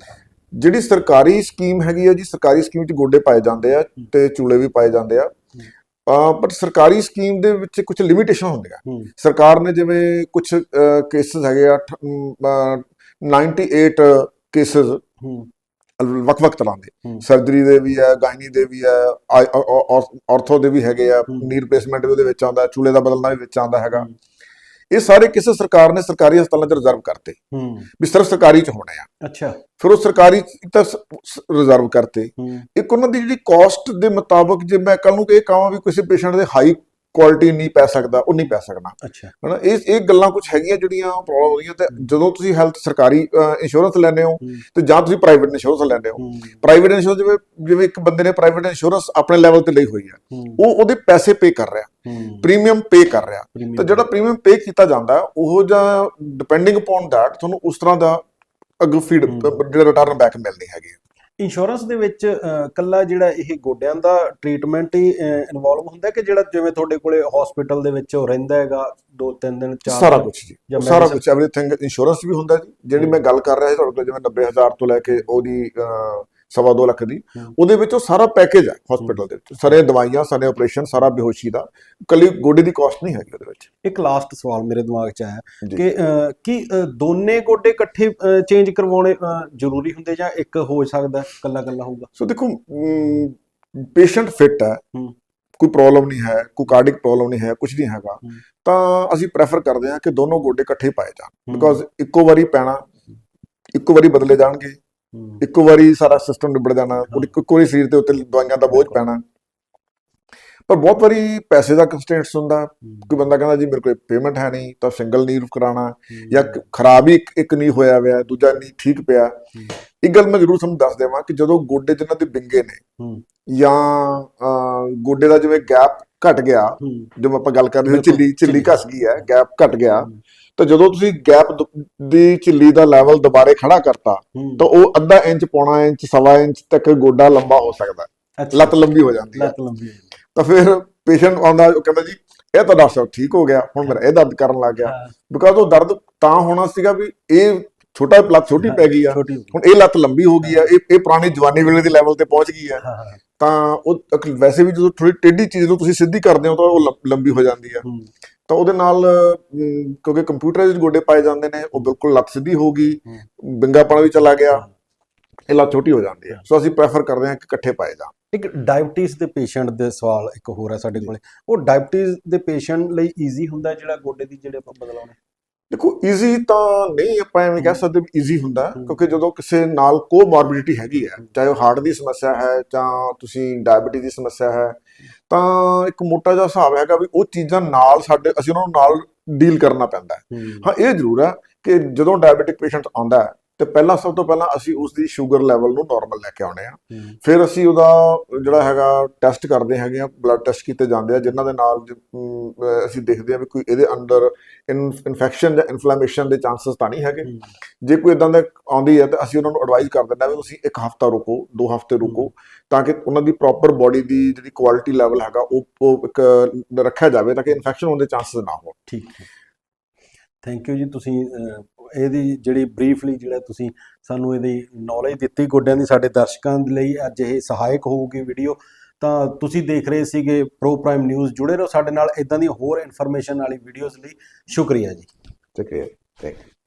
ਜਿਹੜੀ ਸਰਕਾਰੀ ਸਕੀਮ ਹੈਗੀ ਹੈ ਜੀ ਸਰਕਾਰੀ ਸਕੀਮ 'ਚ ਗੋਡੇ ਪਾਏ ਜਾਂਦੇ ਆ ਤੇ ਚੂਲੇ ਵੀ ਪਾਏ ਜਾਂਦੇ ਆ। ਬਟ ਸਰਕਾਰੀ ਸਕੀਮ ਦੇ ਵਿੱਚ ਕੁਝ ਲਿਮਿਟੇਸ਼ਨ ਹੁੰਦੀਆਂ ਹੂੰ, ਸਰਕਾਰ ਨੇ ਜਿਵੇਂ ਕੁਝ ਕੇਸਸ ਹੈਗੇ ਆ ਅਠ- ਅਮ, ਅਹ, 98 ਕੇਸਸ ਹੂੰ, ਵੱਖ-ਵੱਖ ਤਰ੍ਹਾਂ ਦੇ। ਸਰਜਰੀ ਦੇ ਵੀ ਹੈ ਗਾਇਨੀ ਦੇ ਵੀ ਹੈ ਆਰਥੋ ਦੇ ਵੀ ਹੈਗੇ ਆ। ਨੀ ਰਿਪਲੇਸਮੈਂਟ ਵੀ ਉਹਦੇ ਵਿੱਚ ਆਉਂਦਾ ਚੂਲੇ ਦਾ ਬਦਲਣਾ ਵੀ ਵਿੱਚ ਆਉਂਦਾ ਹੈਗਾ। ਇਹ ਸਾਰੇ ਕਿਸੇ ਸਰਕਾਰ ਨੇ ਸਰਕਾਰੀ ਹਸਪਤਾਲਾਂ 'ਚ ਰਿਜ਼ਰਵ ਕਰਤੇ। ਹੂੰ। ਵੀ ਸਿਰਫ ਸਰਕਾਰੀ 'ਚ ਹੋਣੇ ਆ। ਅੱਛਾ। ਫਿਰ ਉਹ ਸਰਕਾਰੀ 'ਚ ਤਾਂ ਰਿਜ਼ਰਵ ਕਰਤੇ। ਇੱਕ ਉਹਨਾਂ ਦੀ ਜਿਹੜੀ ਕਾਸਟ ਦੇ ਮੁਤਾਬਕ ਜੇ ਮੈਂ ਕੱਲ ਨੂੰ ਇਹ ਕਹਾਂ ਵੀ ਕਿਸੇ ਪੇਸ਼ੈਂਟ ਦੇ ਹਾਈ ਕੁਆਲਿਟੀ ਨਹੀਂ ਪੈ ਸਕਦਾ ਉਹ ਨਹੀਂ ਪੈ ਸਕਦਾ। ਅੱਛਾ। ਹਨਾ ਇਹ ਇਹ ਗੱਲਾਂ ਕੁਝ ਹੈਗੀਆਂ ਜਿਹੜੀਆਂ ਪ੍ਰੋਬਲਮ ਹੁੰਦੀਆਂ ਤੇ ਜਦੋਂ ਤੁਸੀਂ ਹੈਲਥ ਸਰਕਾਰੀ ਇੰਸ਼ੋਰੈਂਸ ਲੈਂਦੇ ਹੋ ਤੇ ਜਾਂ ਤੁਸੀਂ ਪ੍ਰਾਈਵੇਟ ਇੰਸ਼ੋਰੈਂਸ ਲੈਂਦੇ ਹੋ। ਪ੍ਰਾਈਵੇਟ ਇੰਸ਼ੋਰੈਂਸ ਜਿਵੇਂ ਜਿਵੇਂ ਇੱਕ ਬੰਦੇ ਨੇ ਪ੍ਰਾਈਵੇਟ ਇੰਸ਼ੋਰੈਂਸ ਆਪਣੇ ਲੈਵਲ ਤੇ ਲਈ ਹੋਈ ਹੈ ਉਹ ਉਹਦੇ ਪੈਸੇ ਪੇ ਕਰ ਰਿਹਾ। ਪ੍ਰੀਮੀਅਮ ਪੇ ਕਰ ਰਿਹਾ। ਤਾਂ ਜਿਹੜਾ ਪ੍ਰੀਮੀਅਮ ਪੇ ਕੀਤਾ ਜਾਂਦਾ ਉਹ ਜਾਂ ਡਿਪੈਂਡਿੰਗ ਅਪਨ ਦੈਟ ਤੁਹਾਨੂੰ ਉਸ ਤਰ੍ਹਾਂ ਦਾ ਅੱਗੋਂ ਫੀਡ। ਜਿਹੜਾ ਰਿਟਰਨ ਬੈਕ ਮਿਲਣੀ ਹੈਗੀ। ਇੰਸ਼ੋਰੈਂਸ ਦੇ ਵਿੱਚ ਕੱਲਾ ਜਿਹੜਾ ਇਹ ਗੋਡਿਆਂ ਦਾ ਟ੍ਰੀਟਮੈਂਟ ਹੀ ਇਨਵੋਲਵ ਹੁੰਦਾ ਕਿ ਜਿਹੜਾ ਜਿਵੇਂ ਤੁਹਾਡੇ ਕੋਲੇ ਹਸਪੀਟਲ ਦੇ ਵਿੱਚ ਉਹ ਰਹਿੰਦਾ ਹੈਗਾ ਦੋ ਤਿੰਨ ਦਿਨ ਚਾਰ ਸਾਰਾ ਦਿਨ? ਕੁਝ ਜੀ। ਸਾਰਾ ਕੁਝ ਐਵਰੀਥਿੰਗ ਇੰਸ਼ੋਰੈਂਸ ਵੀ ਹੁੰਦਾ ਜੀ। ਜਿਹੜੀ ਮੈਂ ਗੱਲ ਕਰ ਰਿਹਾ ਸੀ ਤੁਹਾਡੇ ਕੋਲ ਜਿਵੇਂ 90000 ਤੋਂ ਲੈ ਕੇ ਉਹਦੀ ਸਵਾ ਦੋ ਲੱਖ ਦੀ। ਉਹਦੇ ਵਿੱਚ ਉਹ ਸਾਰਾ ਪੈਕੇਜ ਹੈ ਹਸਪੀਟਲ ਦੇ ਵਿੱਚ ਸਾਰੇ ਦਵਾਈਆਂ ਸਾਰੇ ਆਪਰੇਸ਼ਨ ਸਾਰਾ ਬੇਹੋਸ਼ੀ ਦਾ ਕੱਲੀ ਗੋਡੇ ਦੀ ਕਾਸਟ ਨਹੀਂ ਹੈਗੀ ਉਹਦੇ ਵਿੱਚ ਇੱਕ ਲਾਸਟ ਸਵਾਲ ਮੇਰੇ ਦਿਮਾਗ 'ਚ ਆਇਆ। ਕਿ ਕੀ ਦੋਨੇ ਗੋਡੇ ਇਕੱਠੇ ਚੇਂਜ ਕਰਵਾਉਣੇ ਜ਼ਰੂਰੀ ਹੁੰਦੇ ਜਾਂ ਇੱਕ ਹੋ ਸਕਦਾ ਕੱਲਾ ਕੱਲਾ ਹੋਊਗਾ ਸੋ ਦੇਖੋ ਪੇਸ਼ੈਂਟ ਫਿਟ ਹੈ। ਕੋਈ ਪ੍ਰੋਬਲਮ ਨਹੀਂ ਹੈ ਕੋਈ ਕਾਰਡਿਕ ਪ੍ਰੋਬਲਮ ਨਹੀਂ ਹੈ ਕੁਝ ਨਹੀਂ ਹੈਗਾ। ਤਾਂ ਅਸੀਂ ਪ੍ਰੈਫਰ ਕਰਦੇ ਹਾਂ ਕਿ ਦੋਨੋਂ ਗੋਡੇ ਇਕੱਠੇ ਪਾਏ ਜਾਣ। ਬਿਕੋਜ਼ ਇੱਕੋ ਵਾਰੀ ਪੈਣਾ ਇੱਕੋ ਵਾਰੀ ਬਦਲੇ ਜਾਣਗੇ ਇੱਕੋ ਵਾਰੀ ਸਾਰਾ ਸਿਸਟਮ ਨਿਬੜ ਜਾਣਾ ਇੱਕੋ ਵਾਰੀ ਸਰੀਰ ਦੇ ਉੱਤੇ ਦਵਾਈਆਂ ਦਾ ਬੋਝ ਪੈਣਾ। ਪਰ ਬਹੁਤ ਵਾਰੀ ਪੈਸੇ ਦਾ ਕੰਸਟ੍ਰੇਂਟਸ ਹੁੰਦਾ। ਕੋਈ ਬੰਦਾ ਕਹਿੰਦਾ ਜੀ ਮੇਰੇ ਕੋਲ ਪੇਮੈਂਟ ਹੈ ਨਹੀਂ ਤਾਂ ਸਿੰਗਲ ਨੀ ਕਰਾਉਣਾ ਜਾਂ ਖਰਾਬ ਹੀ ਇੱਕ- ਨਹੀਂ ਹੋਇਆ ਹੋਇਆ ਦੂਜਾ ਨਹੀਂ ਠੀਕ ਪਿਆ। ਹੂੰ। ਇੱਕ ਗੱਲ ਮੈਂ ਜ਼ਰੂਰ ਤੁਹਾਨੂੰ ਦੱਸ ਦੇਵਾਂ ਕਿ ਜਦੋਂ ਗੋਡੇ ਜਿਨ੍ਹਾਂ ਦੇ ਵਿੰਗੇ ਨੇ ਹੂੰ, ਜਾਂ ਗੋਡੇ ਦਾ ਜਿਵੇਂ ਗੈਪ ਘਟ ਗਿਆ ਹੂੰ, ਜਿਵੇਂ ਆਪਾਂ ਗੱਲ ਕਰਦੇ ਬਿਲਕੁਲ, ਝਿੱਲੀ ਝਿੱਲੀ ਝਿੱਲੀ। ਘਸ ਗਈ ਹੈ ਗੈਪ ਘਟ ਗਿਆ ਹੂੰ। ਤਾਂ ਜਦੋਂ ਤੁਸੀਂ ਗੈਪ ਦੀ ਝਿੱਲੀ ਦਾ ਲੈਵਲ ਦੁਬਾਰੇ ਖੜਾ ਕਰਤਾ। ਤਾਂ ਉਹ ਅੱਧਾ ਇੰਚ ਪੌਣਾ ਇੰਚ ਸਵਾ ਇੰਚ ਤੱਕ ਗੋਡਾ ਲੰਬਾ ਹੋ ਸਕਦਾ ਲੱਤ ਲੰਬੀ ਹੋ ਜਾਂਦੀ ਹੈ। ਲੱਤ ਲੰਬੀ ਹੋ ਜਾਂਦੀ ਤਾਂ ਫਿਰ ਪੇਸ਼ੈਂਟ ਆਉਂਦਾ ਉਹ ਕਹਿੰਦਾ ਜੀ ਇਹ ਤਾਂ ਡਾਕਟਰ ਠੀਕ ਹੋ ਗਿਆ ਹੁਣ ਮੇਰਾ ਇਹ ਦਰਦ ਕਰਨ ਲੱਗ ਗਿਆ। ਬਿਕਾਜ਼ ਉਹ ਦਰਦ ਤਾਂ ਹੋਣਾ ਸੀਗਾ ਵੀ ਇਹ ਛੋਟਾ ਲੱਤ ਛੋਟੀ ਪੈ ਗਈ ਆ। ਹੁਣ ਇਹ ਲੱਤ ਲੰਬੀ ਹੋ ਗਈ ਆ ਇਹ ਇਹ ਪੁਰਾਣੀ ਜਵਾਨੀ ਵੇਲੇ ਦੇ ਲੈਵਲ ਤੇ ਪਹੁੰਚ ਗਈ ਆ। ਤਾਂ ਉਹ ਵੈਸੇ ਵੀ ਜਦੋਂ ਥੋੜੀ ਟੇਢੀ ਚੀਜ਼ ਨੂੰ ਤੁਸੀਂ ਸਿੱਧੀ ਕਰਦੇ ਹੋ ਤਾਂ ਉਹ ਲੰਬੀ ਹੋ ਜਾਂਦੀ ਆ। ਤਾਂ ਉਹਦੇ ਨਾਲ ਕਿਉਂਕਿ ਕੰਪਿਊਟਰਾਈਜ਼ਡ ਗੋਡੇ ਪਾਏ ਜਾਂਦੇ ਨੇ ਉਹ ਬਿਲਕੁਲ ਲੱਤ ਸਿੱਧੀ ਹੋ ਗਈ ਬਿੰਗਾਪਣ ਵੀ ਚਲਾ ਗਿਆ ਇਹ ਲੱਤ ਛੋਟੀ ਹੋ ਜਾਂਦੀ ਹੈ। ਸੋ ਅਸੀਂ ਪ੍ਰੈਫਰ ਕਰਦੇ ਹਾਂ ਕਿ ਇਕੱਠੇ ਪਾਏ ਜਾਣ। ਇੱਕ ਡਾਇਬਟੀਜ਼ ਦੇ ਪੇਸ਼ੈਂਟ ਦੇ ਸਵਾਲ ਇੱਕ ਹੋਰ ਹੈ ਸਾਡੇ ਕੋਲੇ। ਉਹ ਡਾਇਬਟੀਜ਼ ਦੇ ਪੇਸ਼ੈਂਟ ਲਈ ਈਜ਼ੀ ਹੁੰਦਾ ਜਿਹੜਾ ਗੋਡੇ ਦੀ ਜਿਹੜੇ ਆਪਾਂ ਬਦਲਾਉਣੇ? ਦੇਖੋ ਈਜ਼ੀ ਤਾਂ ਨਹੀਂ ਆਪਾਂ ਐਵੇਂ ਕਹਿ ਸਕਦੇ ਈਜ਼ੀ ਹੁੰਦਾ। ਕਿਉਂਕਿ ਜਦੋਂ ਕਿਸੇ ਨਾਲ ਕੋਮੋਰਬਿਡਿਟੀ ਹੈਗੀ ਹੈ ਚਾਹੇ ਉਹ ਹਾਰਟ ਦੀ ਸਮੱਸਿਆ ਹੈ ਜਾਂ ਤੁਸੀਂ ਡਾਇਬੀਟੀਜ਼ ਦੀ ਸਮੱਸਿਆ ਹੈ ਤਾਂ ਇੱਕ ਮੋਟਾ ਜਿਹਾ ਹਿਸਾਬ ਹੈਗਾ ਵੀ ਉਹ ਚੀਜ਼ਾਂ ਨਾਲ ਸਾਡੇ ਅਸੀਂ ਉਹਨਾਂ ਨੂੰ ਨਾਲ ਡੀਲ ਕਰਨਾ ਪੈਂਦਾ ਹੈ। ਇਹ ਜ਼ਰੂਰ ਹੈ ਕਿ ਜਦੋਂ ਡਾਇਬੀਟਿਕ ਪੇਸ਼ੈਂਟ ਆਉਂਦਾ ਹੈ ਤੇ ਪਹਿਲਾਂ ਸਭ ਤੋਂ ਪਹਿਲਾਂ ਅਸੀਂ ਉਸ ਦੀ ਸ਼ੂਗਰ ਲੈਵਲ ਨੂੰ ਨਾਰਮਲ ਲੈ ਕੇ ਆਉਣੇ ਆ। ਫਿਰ ਅਸੀਂ ਉਹਦਾ ਜਿਹੜਾ ਹੈਗਾ ਟੈਸਟ ਕਰਦੇ ਹੈਗੇ ਆ ਬਲੱਡ ਟੈਸਟ ਕੀਤੇ ਜਾਂਦੇ ਆ ਜਿਨ੍ਹਾਂ ਦੇ ਨਾਲ ਅਸੀਂ ਦੇਖਦੇ ਆ ਵੀ ਕੋਈ ਇਹਦੇ ਅੰਦਰ ਇਨਫੈਕਸ਼ਨ ਜਾਂ ਇਨਫਲੇਮੇਸ਼ਨ ਦੇ ਚਾਂਸਸ ਤਾਂ ਨਹੀਂ ਹੈਗੇ। ਜੇ ਕੋਈ ਇਦਾਂ ਦਾ ਆਉਂਦੀ ਹੈ ਤਾਂ ਅਸੀਂ ਉਹਨਾਂ ਨੂੰ ਐਡਵਾਈਜ਼ ਕਰ ਦਿੰਦੇ ਆ ਵੀ ਤੁਸੀਂ ਇੱਕ ਹਫਤਾ ਰੁਕੋ ਦੋ ਹਫ਼ਤੇ ਰੁਕੋ ਤਾਂ ਕਿ ਉਹਨਾਂ ਦੀ ਪ੍ਰੋਪਰ ਬੋਡੀ ਦੀ ਜਿਹੜੀ ਕੁਆਲਿਟੀ ਲੈਵਲ ਹੈਗਾ ਉਹ ਇੱਕ ਰੱਖਿਆ ਜਾਵੇ ਤਾਂ ਕਿ ਇਨਫੈਕਸ਼ਨ ਹੋਣ ਦੇ ਚਾਂਸਸ ਨਾ ਹੋਣ। ਠੀਕ ਥੈਂਕ ਯੂ ਜੀ ਤੁਸੀਂ ਇਹਦੀ ਜਿਹੜੀ ਬਰੀਫਲੀ ਜਿਹੜਾ ਤੁਸੀਂ ਸਾਨੂੰ ਇਹਦੀ ਨੌਲੇਜ ਦਿੱਤੀ, ਗੋਡਿਆਂ ਦੀ ਸਾਡੇ ਦਰਸ਼ਕਾਂ ਦੇ ਲਈ ਅੱਜ ਇਹ ਸਹਾਇਕ ਹੋਊਗੀ ਵੀਡੀਓ ਤਾਂ ਤੁਸੀਂ ਦੇਖ ਰਹੇ ਸੀਗੇ ਪ੍ਰੋ ਪ੍ਰਾਈਮ ਨਿਊਜ਼ ਜੁੜੇ ਰਹੋ ਸਾਡੇ ਨਾਲ ਇਦਾਂ ਦੀ ਹੋਰ ਇਨਫੋਰਮੇਸ਼ਨ ਵਾਲੀ ਵੀਡੀਓਜ਼ ਲਈ, ਸ਼ੁਕਰੀਆ ਜੀ। ਠੀਕ ਹੈ ਥੈਂਕ ਯੂ